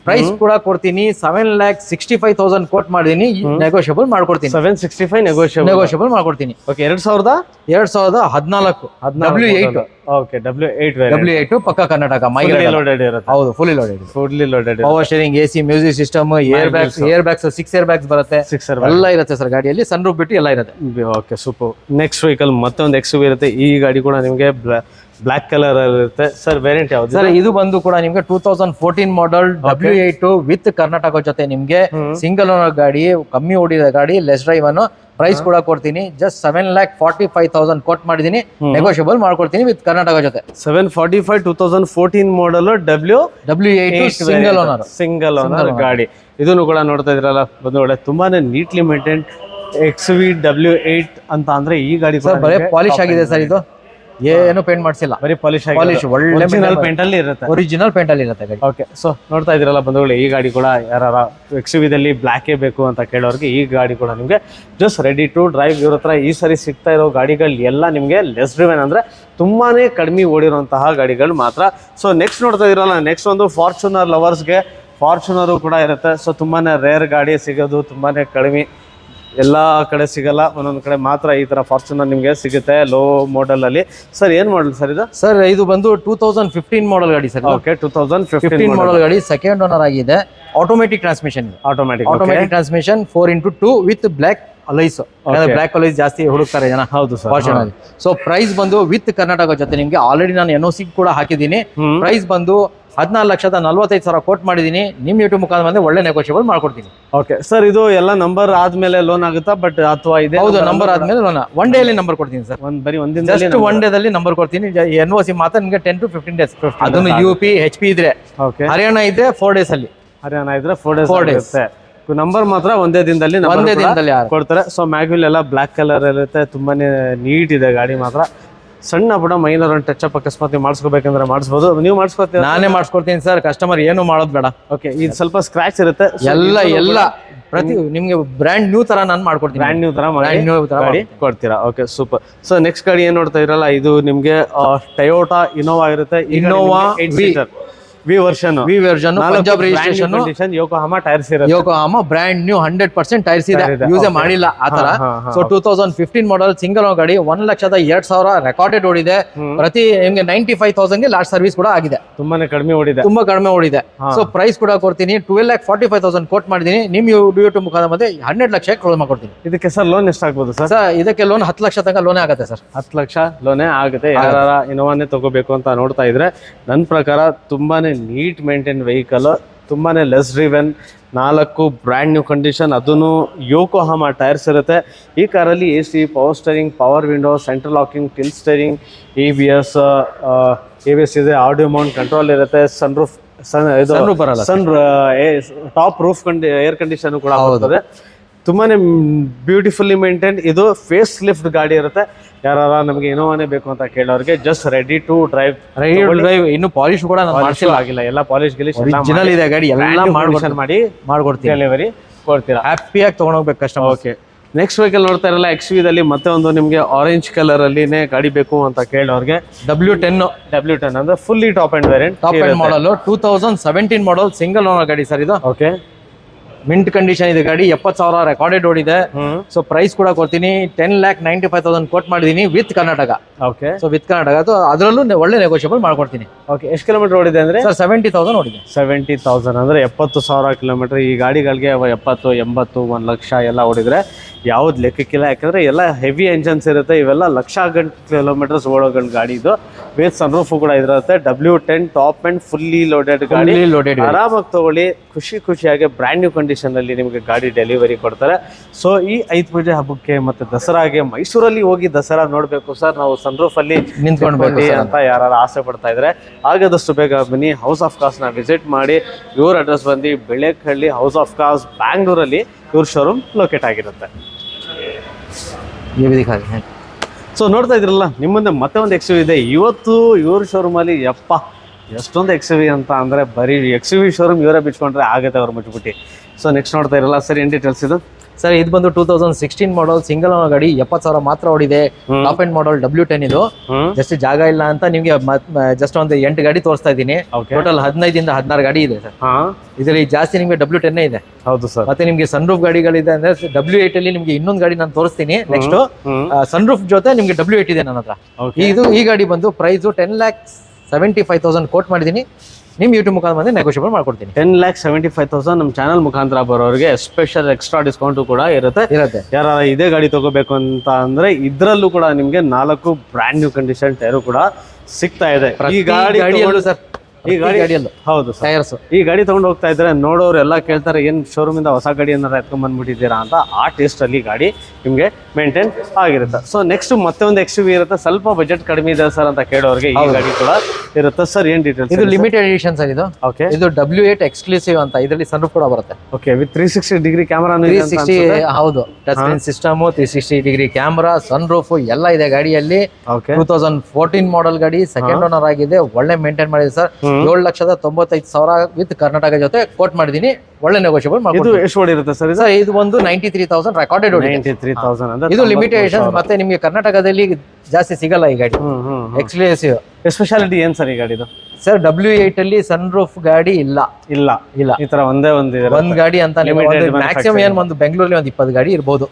Speaker 1: ಪ್ರೈಸ್ ಕೂಡ ಕೊಡ್ತೀನಿ. Seven lakh sixty five thousand quote ಮಾಡಿದೀನಿ ನೆಗೋಷಿಯಬಲ್ ಮಾಡ್ಕೊಡ್ತೀನಿ.
Speaker 2: Seven sixty five negotiable
Speaker 1: negotiable ಮಾಡ್ಕೊಡ್ತೀನಿ.
Speaker 2: ಓಕೆ ಎರಡ್ ಸಾವಿರದ
Speaker 1: ಎರಡ್ ಸಾವಿರದ ಹದಿನಾಲ್ಕು. W eight
Speaker 2: okay W eight
Speaker 1: W eight ಪಕ್ಕ ಕರ್ನಾಟಕ
Speaker 2: ಲೋಡೆಡ್ ಇರುತ್ತೆ.
Speaker 1: ಹೌದು fully loaded
Speaker 2: fully loaded
Speaker 1: power steering A C music system air bags air bags six air bags ಬರುತ್ತೆ.
Speaker 2: ಸಿಕ್ಸ್
Speaker 1: ಎಲ್ಲ ಇರುತ್ತೆ ಸರ್ ಗಾಡಿಯಲ್ಲಿ. ಸನ್ ರೂಪ್ ಬಿಟ್ಟು ಎಲ್ಲ ಇರುತ್ತೆ.
Speaker 2: ಓಕೆ ಸೂಪರ್ ನೆಕ್ಸ್ಟ್ ವೆಹಿಕಲ್ ಮತ್ತೊಂದು ಎಕ್ಸ್ ಇರುತ್ತೆ. ಈ ಗಾಡಿ ಕೂಡ ನಿಮಗೆ ಬ್ಲಾಕ್ ಕಲರ್ ಇರುತ್ತೆ. ಸರ್ ವೇರಿಯಂಟ್ ಯಾವ್ದು?
Speaker 1: ಸರ್ ಇದು ಬಂದು ಕೂಡ ನಿಮ್ಗೆ two thousand fourteen model W eight with Karnataka ಜೊತೆ ನಿಮ್ಗೆ ಸಿಂಗಲ್ ಓನರ್ ಗಾಡಿ ಕಮ್ಮಿ ಓಡಿದ ಗಾಡಿ ಲೆಸ್ ಡ್ರೈವ್ ಅನ್ನು ಪ್ರೈಸ್ ಕೂಡ ಕೊಡ್ತೀನಿ. Just seven lakh forty five thousand quote ಮಾಡಿದೀನಿ ನೆಗೋಷಿಯಬಲ್ ಮಾಡ್ಕೊಡ್ತೀನಿ ವಿತ್ ಕರ್ನಾಟಕ ಜೊತೆ.
Speaker 2: Seven forty five two thousand fourteen model W
Speaker 1: W eight single owner
Speaker 2: single owner ಗಾಡಿ. ಇದನ್ನು ಕೂಡ ನೋಡ್ತಾ ಇದ್ರಲ್ಲ ಬಂದು ಒಳ್ಳೆ ತುಂಬಾನೇ neatly maintain X V W eight ಅಂತ ಅಂದ್ರೆ ಈ ಗಾಡಿ
Speaker 1: ಬರೀ ಪಾಲಿಶ್ ಆಗಿದೆ ಸರ್ ಇದು. ಏನು ಪೇಂಟ್ ಮಾಡಿಸಿಲ್ಲ.
Speaker 2: ಬರೀ ಪಾಲಿಶ್
Speaker 1: ಪಾಲಿಶ್ ಒಳ್ಳೆ
Speaker 2: ಪೇಂಟ್ ಅಲ್ಲಿ ಇರುತ್ತೆ.
Speaker 1: ಒರಿಜಿನಲ್ ಪೇಂಟ್ ಅಲ್ಲಿ ಇರುತ್ತೆ ಗಾಡಿ.
Speaker 2: ಓಕೆ ಸೊ ನೋಡ್ತಾ ಇದ್ದೀರಲ್ಲ ಬಂಧುಗಳು ಈ ಗಾಡಿ ಕೂಡ ಯಾರ ಎಕ್ಸ್ ವಿದಲ್ಲಿ ಬ್ಲ್ಯಾಕೇ ಬೇಕು ಅಂತ ಕೇಳೋರಿಗೆ ಈ ಗಾಡಿ ಕೂಡ ನಿಮಗೆ ಜಸ್ಟ್ ರೆಡಿ ಟು ಡ್ರೈವ್ ಇವ್ರ ಹತ್ರ ಈ ಸರಿ ಸಿಗ್ತಾ ಇರೋ ಗಾಡಿಗಳು ಎಲ್ಲ ನಿಮಗೆ ಲೆಸ್ ಡ್ರಿವೆನ್ ಅಂದ್ರೆ ತುಂಬಾನೇ ಕಡಿಮೆ ಓಡಿರುವಂತಹ ಗಾಡಿಗಳು ಮಾತ್ರ. ಸೊ ನೆಕ್ಸ್ಟ್ ನೋಡ್ತಾ ಇದ್ದೀರಲ್ಲ ನೆಕ್ಸ್ಟ್ ಒಂದು ಫಾರ್ಚುನರ್ ಲವರ್ಸ್ಗೆ ಫಾರ್ಚುನರು ಕೂಡ ಇರುತ್ತೆ. ಸೊ ತುಂಬಾನೇ ರೇರ್ ಗಾಡಿ ಸಿಗೋದು ತುಂಬಾನೇ ಕಡಿಮೆ. ಎಲ್ಲ ಕಡೆ ಸಿಗಲ್ಲ ಒಂದೊಂದು ಕಡೆ ಮಾತ್ರ ಈ ಥರ ಫಾರ್ಚುನರ್ ನಿಮಗೆ ಸಿಗುತ್ತೆ ಲೋ ಅಲ್ಲಿ. ಸರ್ ಏನು ಮಾಡಲ್ ಸರ್ ಇದು?
Speaker 1: ಸರ್ ಇದು ಬಂದು ಟೂ ತೌಸಂಡ್ ಫಿಫ್ಟೀನ್ ಮಾಡಲ್ ಗಾಡಿ sir
Speaker 2: okay two thousand fifteen
Speaker 1: model ಗಾಡಿ ಸೆಕೆಂಡ್ ಓನರ್ ಆಗಿದೆ. Automatic transmission automatic
Speaker 2: automatic
Speaker 1: automatic transmission four into two with black alloys black alloys ಜಾಸ್ತಿ ಹುಡುಕ್ತಾರೆ ಜನ.
Speaker 2: ಹೌದು ಸರ್
Speaker 1: ಫಾರ್ಚುನರ್ ಸೊ ಪ್ರೈಸ್ ಬಂದು ವಿತ್ ಕರ್ನಾಟಕ ಜೊತೆ ನಿಮ್ಗೆ ಆಲ್ರೆಡಿ ನಾನು ಎನ್ ಸಿ ಕೂಡ ಹಾಕಿದ್ದೀನಿ. ಪ್ರೈಸ್ ಬಂದು ಹದಿನಾಲ್ಕು ಲಕ್ಷದ ನಲ್ವತ್ತೈದು ಸಾವಿರ ಕೋಟ್ ಮಾಡಿದ್ದೀನಿ. ನಿಮ್ಮ ಯೂಟ್ಯೂಬ್ ಮುಖಾಂತರ ಬಂದು ಒಳ್ಳೆ ನೆಗೋಷಿಯಬಲ್ ಮಾಡ್ಕೊಡ್ತೀನಿ.
Speaker 2: ಓಕೆ ಸರ್ ಇದು ಎಲ್ಲ ನಂಬರ್ ಆದ್ಮೇಲೆ ಲೋನ್ ಆಗುತ್ತಾ? ಬಟ್ ಅಥವಾ ಇದೆ
Speaker 1: ಹೌದು ನಂಬರ್ ಆದ್ಮೇಲೆ ಲೋನ್ ಒನ್ ಡೇ ಅಲ್ಲಿ ನಂಬರ್ ಕೊಡ್ತೀನಿ ಸರ್
Speaker 2: ಒಂದ್ ಬರೀ ಒಂದಿನ
Speaker 1: ಜಸ್ಟ್ ಒನ್ ಡೇದಲ್ಲಿ ನಂಬರ್ ಕೊಡ್ತೀನಿ. ಎನ್ ಓ ಸಿ ಮಾತ್ರ ನಿಮಗೆ ಟೆನ್ ಟು ಫಿಫ್ಟೀನ್ ಡೇಸ್ ಅದನ್ನು ಯು ಪಿ ಎಚ್ ಪಿ ಇದ್ರೆ.
Speaker 2: ಓಕೆ
Speaker 1: ಹರಿಯಾಣ ಇದ್ರೆ ಫೋರ್ ಡೇಸ್ ಅಲ್ಲಿ.
Speaker 2: ಹರಿಯಾಣ ಇದ್ರೆ four days
Speaker 1: four
Speaker 2: days number ಮಾತ್ರ ಒಂದೇ ದಿನದಲ್ಲಿ
Speaker 1: ಒಂದೇ ದಿನದಲ್ಲಿ
Speaker 2: ಕೊಡ್ತಾರೆ. ಸೊ ಮ್ಯಾಗ್ವಿಲ್ ಎಲ್ಲ ಬ್ಲಾಕ್ ಕಲರ್ ಇರುತ್ತೆ. ತುಂಬಾನೇ ನೀಟ್ ಇದೆ ಗಾಡಿ ಮಾತ್ರ. ಸಣ್ಣ ಬಡ ಮೈನರ್ ಒಂದು ಟಚ್ ಅಪ್ ಅಕಸ್ಮಾತ್ ನೀವು ಮಾಡಿಸ್ಕೋಬೇಕಂದ್ರೆ ಮಾಡಿಸ್ಬೋದು. ನೀವು ಮಾಡಿಸ್ಕೊತೀವಿ
Speaker 1: ನಾನೇ ಮಾಡಿಸ್ಕೊಡ್ತೀನಿ ಸರ್. ಕಸ್ಟಮರ್ ಏನು ಮಾಡೋದು ಬೇಡ.
Speaker 2: ಓಕೆ ಇದು ಸ್ವಲ್ಪ ಸ್ಕ್ರಾಚ್ ಇರುತ್ತೆ.
Speaker 1: ಎಲ್ಲ ಎಲ್ಲ. ಪ್ರತಿ ನಿಮ್ಗೆ ಬ್ರ್ಯಾಂಡ್ ನ್ಯೂ ತರ ನಾನು ಮಾಡ್ಕೊಡ್ತೀನಿ.
Speaker 2: ಬ್ರ್ಯಾಂಡ್ ನ್ಯೂ ತರ
Speaker 1: ಬ್ರ್ಯಾಂಡ್ ನ್ಯೂ ತರ
Speaker 2: ಮಾಡಿ. ಕೊಡ್ತೀರಾ? ಓಕೆ ಸೂಪರ್ ಸೊ ನೆಕ್ಸ್ಟ್ ಗಾಡಿ ಏನ್ ನೋಡ್ತಾ ಇರಲ್ಲ ಇದು ನಿಮ್ಗೆ ಟಯೋಟಾ ಇನೋವಾ ಇರುತ್ತೆ.
Speaker 1: Innova V.
Speaker 2: V version
Speaker 1: V version Punjab registration
Speaker 2: Yokohama tyres ಇರುತ್ತೆ.
Speaker 1: Yokohama brand new hundred percent tyres ಇದೆ. ಯೂಸೇ. ಮಾಡಿಲ್ಲ ಆ ತರ so two thousand fifteen model single ಗಾಡಿ ಒಂದ್ ಲಕ್ಷದ ಎರಡ್ ಸಾವಿರ ರೆಕಾರ್ಡೆಡ್ ಓಡಿದೆ. ಪ್ರತಿ ನಿಮ್ಗೆ ನೈಂಟಿ ಫೈವ್ ತೌಸಂಡ್ಗೆ ಲಾಸ್ಟ್ ಸರ್ವಿಸ್ ಕೂಡ ಆಗಿದೆ.
Speaker 2: ತುಂಬಾನೇ ಕಡಿಮೆ ಓಡಿದೆ.
Speaker 1: ತುಂಬಾ ಕಡಿಮೆ ಓಡಿದೆ. ಸೊ ಪ್ರೈಸ್ ಕೂಡ ಕೊಡ್ತೀನಿ. Twelve lakh forty five thousand quote ಮಾಡಿದೀನಿ ನಿಮ್ ಯೂಟ್ಯೂಬ್ ಮುಖಾಂತರ ಮತ್ತೆ ಹಂಡ್ರೆಡ್ ಲಕ್ಷ ಕ್ಲೋಸ್ ಮಾಡ್ಕೊಡ್ತೀನಿ.
Speaker 2: ಇದಕ್ಕೆ ಸರ್ ಲೋನ್ ಎಷ್ಟಾಗ್ಬೋದು ಸರ್?
Speaker 1: ಸರ್ ಇದಕ್ಕೆ ಲೋನ್ ಹತ್ತು ಲಕ್ಷ ತನಕ ಲೋನೇ ಆಗುತ್ತೆ ಸರ್.
Speaker 2: ಹತ್ತು ಲಕ್ಷ ಲೋನೇ ಆಗುತ್ತೆ. ಯಾರ ಇನೋವಾನೇ ತಗೋಬೇಕು ಅಂತ ನೋಡ್ತಾ ಇದ್ರೆ ನನ್ನ ಪ್ರಕಾರ ತುಂಬಾನೇ ನೀಟ್ ಮೇಂಟೈನ್ ವೆಹಿಕಲ್ ತುಂಬಾ ಲೆಸ್ ಡ್ರಿವೆನ್ ನಾಲ್ಕು ಬ್ರ್ಯಾಂಡ್ ನ್ಯೂ ಕಂಡೀಷನ್ ಅದನ್ನು ಯೋಕೋಹಾಮ ಟೈರ್ಸ್ ಇರುತ್ತೆ. ಈ ಕಾರಲ್ಲಿ A C power steering power window central locking tilt steering E B S A B S ಇದೆ ಆಡಿಯೋ ಮೌಂಟ್ ಕಂಟ್ರೋಲ್ ಇರುತ್ತೆ ಸನ್ ರೂಫ್ ಸನ್ ಇದು. Sun top roof ಕಂಡಿ air condition ಕೂಡ ಬರ್ತದೆ. ತುಂಬಾ ಬ್ಯೂಟಿಫುಲ್ಲಿ ಮೇಂಟೈನ್ ಇದು ಫೇಸ್ ಲಿಫ್ಟ್ ಗಾಡಿ ಇರುತ್ತೆ. ಯಾರು ನಮಗೆ ಇನೋವಾನೇ ಬೇಕು ಅಂತ ಕೇಳೋರಿಗೆ just ready to drive
Speaker 1: drive ಇನ್ನು ಪಾಲಿಶ್ ಕೂಡ ಮಾಡ್ಸಿಲ್ಲ.
Speaker 2: ಆಗಿಲ್ಲ. ಎಲ್ಲ ಪಾಲಿಶ್ ಗಿಲಿಶ್
Speaker 1: ಒರಿಜಿನಲ್ ಇದೆ ಗಾಡಿ. ಎಲ್ಲ ಮಾಡ್ಕೊಡ್ತೀನಿ.
Speaker 2: ಮಾಡಿ
Speaker 1: ಮಾಡ್ಕೊಡ್ತೀವಿ
Speaker 2: ಡೆಲಿವರಿ ಕೊಡ್ತೀರಾ?
Speaker 1: ಹ್ಯಾಪಿಯಾಗಿ ತೊಗೊಂಡೋಗ್ಬೇಕು ಕಸ್ಟಮರ್
Speaker 2: ಓಕೆ ನೆಕ್ಸ್ಟ್ ವೆಹಿಕಲ್ ನೋಡ್ತಾ ಇರಲ್ಲ ಎಕ್ಸ್ ದಲ್ಲಿ ಮತ್ತೆ ಒಂದು ನಿಮಗೆ ಆರೆಂಜ್ ಕಲರ್ ಅಲ್ಲಿನೇ ಗಾಡಿ ಬೇಕು ಅಂತ ಕೇಳೋರಿಗೆ.
Speaker 1: ಡಬ್ಲ್ಯೂ ಟೆನ್
Speaker 2: ಡಬ್ಲ್ಯೂ ಟೆನ್ ಅಂದ್ರೆ fully top end variant
Speaker 1: top end model two thousand seventeen model single owner ಗಾಡಿ ಸರ್ ಇದು.
Speaker 2: ಓಕೆ
Speaker 1: ಮಿಂಟ್ ಕಂಡೀಷನ್ ಇದೆ ಗಾಡಿ ಎಪ್ಪತ್ತು ಸಾವಿರ ರೆಕಾರ್ಡೆಡ್ ಓಡಿದೆ. ಸೊ ಪ್ರೈಸ್ ಕೂಡ ಕೊಡ್ತೀನಿ. Ten lakh ninety five thousand quote ಮಾಡಿದೀನಿ with Karnataka
Speaker 2: okay
Speaker 1: so with Karnataka ಅದು ಅದರಲ್ಲೂ ಒಳ್ಳೆ ನೆಗೋಷಿಯಬಲ್ ಮಾಡ್ಕೊಡ್ತೀನಿ.
Speaker 2: ಓಕೆ ಎಷ್ಟು ಕಿಲೋಮೀಟರ್ ಓಡಿದೆ ಅಂದ್ರೆ?
Speaker 1: ಸರ್ ಸೆವೆಂಟಿ ತೌಸಂಡ್ ಓಡಿದೆ.
Speaker 2: ಸೆವೆಂಟಿ ತೌಸಂಡ್ ಅಂದ್ರೆ ಎಪ್ಪತ್ತು ಸಾವಿರ ಕಿಲೋಮೀಟರ್ ಈ ಗಾಡಿಗಳಿಗೆ ಎಪ್ಪತ್ತು ಎಂಬತ್ತು ಒಂದು ಲಕ್ಷ ಎಲ್ಲ ಓಡಿದ್ರೆ ಯಾವ್ದು ಲೆಕ್ಕಕ್ಕಿಲ್ಲ. ಯಾಕಂದ್ರೆ ಎಲ್ಲ ಹೆವಿ ಎಂಜನ್ಸ್ ಇರುತ್ತೆ. ಇವೆಲ್ಲ ಲಕ್ಷ ಗಂಟೆ ಕಿಲೋಮೀಟರ್ಸ್ ಓಡೋ ಗಂಟು ಗಾಡಿ ಇದು. ಬೇಸ್ ಸನ್ರೂಫು ಕೂಡ ಇದಿರುತ್ತೆ. W ten top and fully loaded ಗಾಡಿ.
Speaker 1: ಲೋಡೆಡ್
Speaker 2: ಆರಾಮಾಗಿ ತಗೊಳ್ಳಿ. ಖುಷಿ ಖುಷಿಯಾಗಿ ಬ್ರ್ಯಾಂಡ್ ನ್ಯೂ ಕಂಡೀಷನಲ್ಲಿ ನಿಮಗೆ ಗಾಡಿ ಡೆಲಿವರಿ ಕೊಡ್ತಾರೆ. ಸೊ ಈ ಐದು ಪೂಜೆ ಹಬ್ಬಕ್ಕೆ ಮತ್ತು ದಸರಾಗೆ ಮೈಸೂರಲ್ಲಿ ಹೋಗಿ ದಸರಾ ನೋಡಬೇಕು ಸರ್. ನಾವು
Speaker 1: ಸನ್ರೂಫಲ್ಲಿ
Speaker 2: ಬನ್ನಿ ಅಂತ ಯಾರು ಆಸೆ ಪಡ್ತಾ ಇದ್ದಾರೆ ಆಗದಷ್ಟು ಬೇಗ ಬನ್ನಿ. ಹೌಸ್ ಆಫ್ ಕಾಸ್ನ ವಿಸಿಟ್ ಮಾಡಿ ಇವ್ರ ಅಡ್ರೆಸ್ ಬಂದು ಬೆಳೆಕಳ್ಳಿ ಹೌಸ್ ಆಫ್ ಕಾಸ್ ಬ್ಯಾಂಗ್ಳೂರಲ್ಲಿ ಇವ್ರ ಶೋರೂಮ್ ಲೊಕೇಟ್ ಆಗಿರುತ್ತೆ. ಸೊ ನೋಡ್ತಾ ಇದ್ರಲ್ಲ ನಿಮ್ಮಂದೆ ಮತ್ತೆ ಒಂದು ಎಕ್ಸ್ಯೂ ಇದೆ. ಇವತ್ತು ಇವ್ರ ಶೋರೂಮಲ್ಲಿ ಯಪ್ಪ ಎಷ್ಟೊಂದು ಎಕ್ಸ್ ಅಂತ ಅಂದರೆ ಬರೀ ಎಕ್ಸ್ ವಿ ಶೋರೂಮ್ ಇವರೇ ಬಿಚ್ಕೊಂಡ್ರೆ ಆಗುತ್ತೆ ಅವ್ರು ಮುಚ್ಚಿಬಿಟ್ಟು ಸೊ ನೆಕ್ಸ್ಟ್ ನೋಡ್ತಾ ಇರಲ್ಲ. ಸರ್ ಏನು ಡೀಟೇಲ್ಸ್ ಇದು?
Speaker 1: ಸರ್ ಇದು ಬಂದು two thousand sixteen model single ಗಾಡಿ ಎಪ್ಪತ್ತು ಸಾವಿರ ಮಾತ್ರ ಓಡಿದೆ. Top end model W ten ಇದು. ಜಸ್ಟ್ ಜಾಗ ಇಲ್ಲ ಅಂತ ನಿಮಗೆ ಜಸ್ಟ್ ಒಂದು ಎಂಟು ಗಾಡಿ ತೋರಿಸ್ತಾ ಇದ್ದೀನಿ. ಟೋಟಲ್ ಹದಿನೈದಿಂದ ಹದಿನಾರು ಗಾಡಿ ಇದೆ ಸರ್. ಇದರಲ್ಲಿ ಜಾಸ್ತಿ ನಿಮಗೆ ಡಬ್ಲ್ಯೂ ಟೆನ್ ಇದೆ.
Speaker 2: ಹೌದು ಸರ್.
Speaker 1: ಮತ್ತೆ ನಿಮಗೆ ಸನ್ರೂಫ್ ಗಾಡಿಗಳಿದೆ ಅಂದ್ರೆ ಡಬ್ಲ್ಯೂ ಏಟ್ ಅಲ್ಲಿ ನಿಮಗೆ ಇನ್ನೊಂದು ಗಾಡಿ ನಾನು ತೋರಿಸ್ತೀನಿ ನೆಕ್ಸ್ಟ್
Speaker 2: ಸನ್
Speaker 1: ಸನ್ರೂಫ್ ಜೊತೆ ನಿಮಗೆ ಡಬ್ಲ್ಯೂ ಏಟ್ ಇದೆ ನನ್ನ ಹತ್ರ. ಇದು ಈ ಗಾಡಿ ಬಂದು price ten lakh seventy five thousand quote ಮಾಡಿದ್ದೀನಿ. ನಿಮ್ಮ ಯೂಟ್ಯೂಬ್ ಮುಖಾಂತರ ಬಂದು ನೆಗೋಷಿಯಬಲ್ ಮಾಡ್ಕೊಡ್ತೀನಿ.
Speaker 2: Ten lakh seventy five thousand ನಮ್ಮ ಚಾನಲ್ ಮುಖಾಂತರ ಬರೋರಿಗೆ ಸ್ಪೆಷಲ್ ಎಕ್ಸ್ಟ್ರಾ ಡಿಸ್ಕೌಂಟ್ ಕೂಡ ಇರುತ್ತೆ.
Speaker 1: ಇರುತ್ತೆ.
Speaker 2: ಯಾರ ಇದೇ ಗಾಡಿ ತಗೋಬೇಕು ಅಂತ ಅಂದ್ರೆ ಇದ್ರಲ್ಲೂ ಕೂಡ ನಿಮ್ಗೆ ನಾಲ್ಕು ಬ್ರ್ಯಾಂಡ್ ನ್ಯೂ ಕಂಡೀಷನ್ ಟೈರು ಕೂಡ ಸಿಗ್ತಾ ಇದೆ. ಈ ಗಾಡಿ
Speaker 1: ಸರ್
Speaker 2: ಈ ಗಾಡಿ
Speaker 1: ಗಾಡಿಯಲ್ಲ.
Speaker 2: ಹೌದು
Speaker 1: ಟೈರ್ಸ್
Speaker 2: ಈ ಗಾಡಿ ತಗೊಂಡು ಹೋಗ್ತಾ ಇದ್ರೆ ನೋಡೋರು ಎಲ್ಲ ಕೇಳ್ತಾರೆ ಏನ್ ಶೋರೂಮ್ ಇಂದ ಹೊಸ ಗಾಡಿ ಏನಾರ ಎತ್ಕೊಂಡ್ ಬಂದ್ಬಿಟ್ಟಿದ್ದೀರಾ ಅಂತ ಆ ಟೇಸ್ಟ್ ಅಲ್ಲಿ ಗಾಡಿ ನಿಮ್ಗೆ ಮೇಂಟೈನ್ ಆಗಿರುತ್ತೆ. ಸೊ ನೆಕ್ಸ್ಟ್ ಮತ್ತೆ ಒಂದು ಎಕ್ಸ್ ಇರುತ್ತೆ. ಸ್ವಲ್ಪ ಬಜೆಟ್ ಕಡಿಮೆ ಇದೆ ಸರ್ ಅಂತ ಕೇಳೋರಿಗೆ ಈ ಗಾಡಿ ಕೂಡ ಇರುತ್ತೆ. ಸರ್ ಏನ್ ಡೀಟೇಲ್ಸ್
Speaker 1: ಇದು ಲಿಮಿಟೆಡ್ ಎಡಿಷನ್ ಸರ್ ಇದು.
Speaker 2: ಓಕೆ
Speaker 1: ಇದು ಡಬ್ಲ್ಯೂ ಏಟ್ ಎಕ್ಸ್ಕ್ಲೂಸಿವ್ ಅಂತ. ಇದರಲ್ಲಿ ಸನ್ ಕೂಡ ಬರುತ್ತೆ.
Speaker 2: Okay with three sixty degree camera
Speaker 1: three sixty ಹೌದು. Touch screen system three sixty degree camera sun roof ಎಲ್ಲ ಇದೆ ಗಾಡಿಯಲ್ಲಿ. ಟೂ ತೌಸಂಡ್ ಫೋರ್ಟೀನ್ ಮಾಡೆಲ್ ಗಾಡಿ ಸೆಕೆಂಡ್ ಓನರ್ ಆಗಿದೆ. ಒಳ್ಳೆ ಮೇಂಟೈನ್ ಮಾಡಿದೆ ಸರ್. ಏಳು ಲಕ್ಷದ ತೊಂಬತ್ತೈದು ಸಾವಿರ ವಿತ್ ಕರ್ನಾಟಕ ಜೊತೆ ಕೋಟ್ ಮಾಡಿದೀನಿ. ಒಳ್ಳೆ ನೆಗೋಷಿಯಬಲ್
Speaker 2: ಇದು ಎಷ್ಟು ಓಡಿರುತ್ತೆ ಸರ್ ಇದು?
Speaker 1: ಸರ್ ಇದು ಒಂದು ninety three thousand recorded
Speaker 2: ninety three thousand
Speaker 1: ಇದು ಲಿಮಿಟೇಷನ್ ಮತ್ತೆ ನಿಮಗೆ ಕರ್ನಾಟಕದಲ್ಲಿ ಜಾಸ್ತಿ ಸಿಗಲ್ಲ ಈ ಗಾಡಿ.
Speaker 2: ಹ್ಮ್ ಸ್ಪೆಷಾಲಿಟಿ ಏನ್ ಸರ್ ಈ ಗಾಡಿದು?
Speaker 1: ಸರ್ ಡಬ್ಲ್ಯೂ ಏಟ್ ಅಲ್ಲಿ ಸನ್ ರೂಫ್ ಗಾಡಿ ಇಲ್ಲ.
Speaker 2: ಇಲ್ಲ
Speaker 1: ಇಲ್ಲ.
Speaker 2: ಈ ತರ ಒಂದೇ ಒಂದು
Speaker 1: ಒಂದ್ ಗಾಡಿ ಅಂತ ಮ್ಯಾಕ್ಸಿಮಮ್ ಏನ್ ಒಂದು ಬೆಂಗಳೂರಲ್ಲಿ ಒಂದ್ ಇಪ್ಪತ್ತು ಗಾಡಿ ಇರ್ಬೋದು.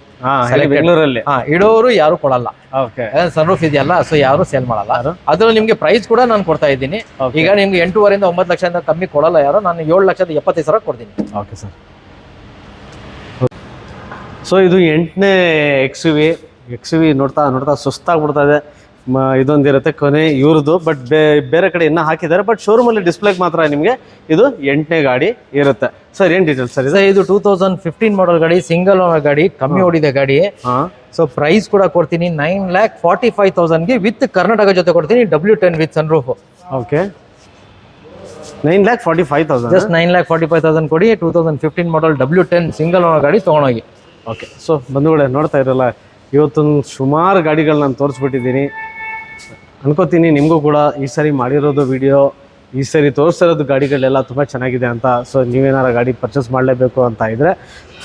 Speaker 2: ಬೆಂಗಳೂರಲ್ಲಿ
Speaker 1: ಇಡೋರು ಯಾರು ಕೊಡಲ್ಲ. ಸನ್ ರೂಫ್ ಇದೆಯಲ್ಲ ಸೊ ಯಾರು ಸೇಲ್ ಮಾಡಲ್ಲ. ಅದ್ರಲ್ಲಿ ನಿಮ್ಗೆ ಪ್ರೈಸ್ ಕೂಡ ನಾನು ಕೊಡ್ತಾ ಇದ್ದೀನಿ. ಈಗ ನಿಮ್ಗೆ ಎಂಟೂವರೆಯಿಂದ ಒಂಬತ್ತು ಲಕ್ಷದಿಂದ ಕಮ್ಮಿ ಕೊಡಲ್ಲ ಯಾರು ನಾನು ಏಳು ಲಕ್ಷದ ಎಪ್ಪತ್ತೈದು ಸಾವಿರ ಕೊಡ್ತೀನಿ.
Speaker 2: ಓಕೆ ಸರ್ ಸೊ ಇದು ಎಂಟನೇ ಎಕ್ಸ್ ವಿ ಎಕ್ಸ್ ವಿ ನೋಡ್ತಾ ನೋಡ್ತಾ ಸುಸ್ತಾಗ್ಬಿಡ್ತಾ ಇದೆ. ಇದೊಂದಿರುತ್ತೆ ಕೊನೆ ಇವ್ರದ್ದು. ಬಟ್ ಬೇರೆ ಕಡೆ ಇನ್ನೂ ಹಾಕಿದ್ದಾರೆ. ಬಟ್ ಶೋರೂಮಲ್ಲಿ ಡಿಸ್ಪ್ಲೇಗೆ ಮಾತ್ರ ನಿಮಗೆ ಇದು ಎಂಟನೇ ಗಾಡಿ ಇರುತ್ತೆ. ಸರ್ ಏನು ಡೀಟೇಲ್ಸ್ ಸರ್ ಇದು?
Speaker 1: ಟೂ ತೌಸಂಡ್ ಫಿಫ್ಟೀನ್ ಮಾಡಲ್ ಗಾಡಿ ಸಿಂಗಲ್ ಓನರ್ ಗಾಡಿ ಕಮ್ಮಿ ಓಡಿದೆ ಗಾಡಿ.
Speaker 2: ಹಾಂ.
Speaker 1: ಸೊ ಪ್ರೈಸ್ ಕೂಡ ಕೊಡ್ತೀನಿ. ನೈನ್ ಲ್ಯಾಕ್ ಫಾರ್ಟಿ ಫೈವ್ ತೌಸಂಡ್ಗೆ ವಿತ್ ಕರ್ನಾಟಕ ಜೊತೆ ಕೊಡ್ತೀನಿ. W ten with sun roof
Speaker 2: okay nine lakh forty five thousand
Speaker 1: just nine lakh forty five thousand ಕೊಡಿ. Two thousand fifteen model W ten single owner ಗಾಡಿ ತೊಗೊಂಡೋಗಿ.
Speaker 2: Okay so ಬಂಧುಗಳೇ ನೋಡ್ತಾ ಇರಲ್ಲ. ಇವತ್ತೊಂದು ಸುಮಾರು ಗಾಡಿಗಳು ನಾನು ತೋರಿಸ್ಬಿಟ್ಟಿದ್ದೀನಿ. ಅನ್ಕೋತೀನಿ, ನಿಮಗೂ ಕೂಡ ಈ ಸರಿ ಮಾಡಿರೋದು ವಿಡಿಯೋ ಈ ಸರಿ ತೋರಿಸ್ತಿರೋದು ಗಾಡಿಗಳೆಲ್ಲ ತುಂಬ ಚೆನ್ನಾಗಿದೆ ಅಂತ. ಸೊ ನೀವೇನಾರ ಗಾಡಿ ಪರ್ಚೇಸ್ ಮಾಡಲೇಬೇಕು ಅಂತ ಇದ್ದರೆ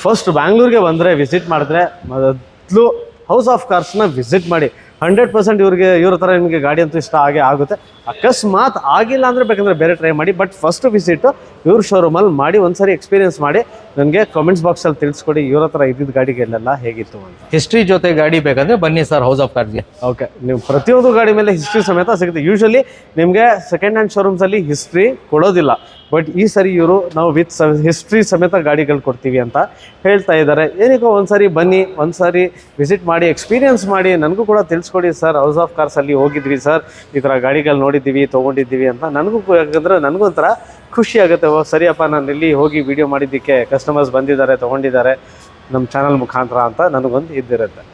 Speaker 2: ಫಸ್ಟ್ ಬ್ಯಾಂಗ್ಳೂರಿಗೆ ಬಂದರೆ ವಿಸಿಟ್ ಮಾಡಿದ್ರೆ ಮೊದಲು ಹೌಸ್ ಆಫ್ ಕಾರ್ಸ್ನ ವಿಸಿಟ್ ಮಾಡಿ. ಹಂಡ್ರೆಡ್ ಪರ್ಸೆಂಟ್ ಇವ್ರಿಗೆ ಇವ್ರ ಥರ ನಿಮಗೆ ಗಾಡಿ ಅಂತೂ ಇಷ್ಟ ಆಗೇ ಆಗುತ್ತೆ. ಅಕಸ್ಮಾತ್ ಆಗಿಲ್ಲ ಅಂದರೆ ಬೇಕಂದ್ರೆ ಬೇರೆ ಟ್ರೈ ಮಾಡಿ ಬಟ್ ಫಸ್ಟ್ ವಿಸಿಟ್ ಇವ್ರ ಶೋರೂಮಲ್ಲಿ ಮಾಡಿ ಒಂದ್ಸರಿ ಎಕ್ಸ್ಪೀರಿಯನ್ಸ್ ಮಾಡಿ ನನಗೆ ಕಾಮೆಂಟ್ಸ್ ಬಾಕ್ಸಲ್ಲಿ ತಿಳಿಸ್ಕೊಡಿ ಇವ್ರ ಹತ್ರ ಇದ್ದಿದ್ದ ಗಾಡಿಗೆಲ್ಲ ಹೇಗಿತ್ತು ಅಂತ.
Speaker 1: ಹಿಸ್ಟ್ರಿ ಜೊತೆ ಗಾಡಿ ಬೇಕಂದ್ರೆ ಬನ್ನಿ ಸರ್ ಹೌಸ್ ಆಫ್ ಕಾರ್ಸ್ಗೆ
Speaker 2: ಓಕೆ ನೀವು ಪ್ರತಿಯೊಂದು ಗಾಡಿ ಮೇಲೆ ಹಿಸ್ಟ್ರಿ ಸಮೇತ ಸಿಗುತ್ತೆ. ಯೂಶಲಿ ನಿಮಗೆ ಸೆಕೆಂಡ್ ಹ್ಯಾಂಡ್ ಶೋರೂಮ್ಸಲ್ಲಿ ಹಿಸ್ಟ್ರಿ ಕೊಡೋದಿಲ್ಲ. ಬಟ್ ಈ ಸರಿ ಇವರು ನಾವು ವಿತ್ ಹಿಸ್ಟ್ರಿ ಸಮೇತ ಗಾಡಿಗಳು ಕೊಡ್ತೀವಿ ಅಂತ ಹೇಳ್ತಾ ಇದ್ದಾರೆ. ಏನಕ್ಕೋ ಸಾರಿ ಬನ್ನಿ, ಒಂದ್ಸರಿ ವಿಸಿಟ್ ಮಾಡಿ, ಎಕ್ಸ್ಪೀರಿಯನ್ಸ್ ಮಾಡಿ, ನನಗೂ ಕೂಡ ತಿಳಿಸ್ಕೊಡಿ ಸರ್. ಹೌಸ್ ಆಫ್ ಕಾರ್ಸಲ್ಲಿ ಹೋಗಿದ್ವಿ ಸರ್. ಈ ಥರ ಗಾಡಿಗಳು ನೋಡಿದ್ದೀವಿ, ತೊಗೊಂಡಿದ್ದೀವಿ ಅಂತ ನನಗೂ ಯಾಕಂದರೆ ನನಗೂ ಒಂಥರ ಖುಷಿ ಆಗುತ್ತೆ. ಓ, ಸರಿಯಪ್ಪ, ನಾನು ಇಲ್ಲಿ ಹೋಗಿ ವಿಡಿಯೋ ಮಾಡಿದ್ದಕ್ಕೆ ಕಸ್ಟಮರ್ಸ್ ಬಂದಿದ್ದಾರೆ, ತೊಗೊಂಡಿದ್ದಾರೆ ನಮ್ಮ ಚಾನಲ್ ಮುಖಾಂತರ ಅಂತ ನನಗೊಂದು ಇದ್ದಿರುತ್ತೆ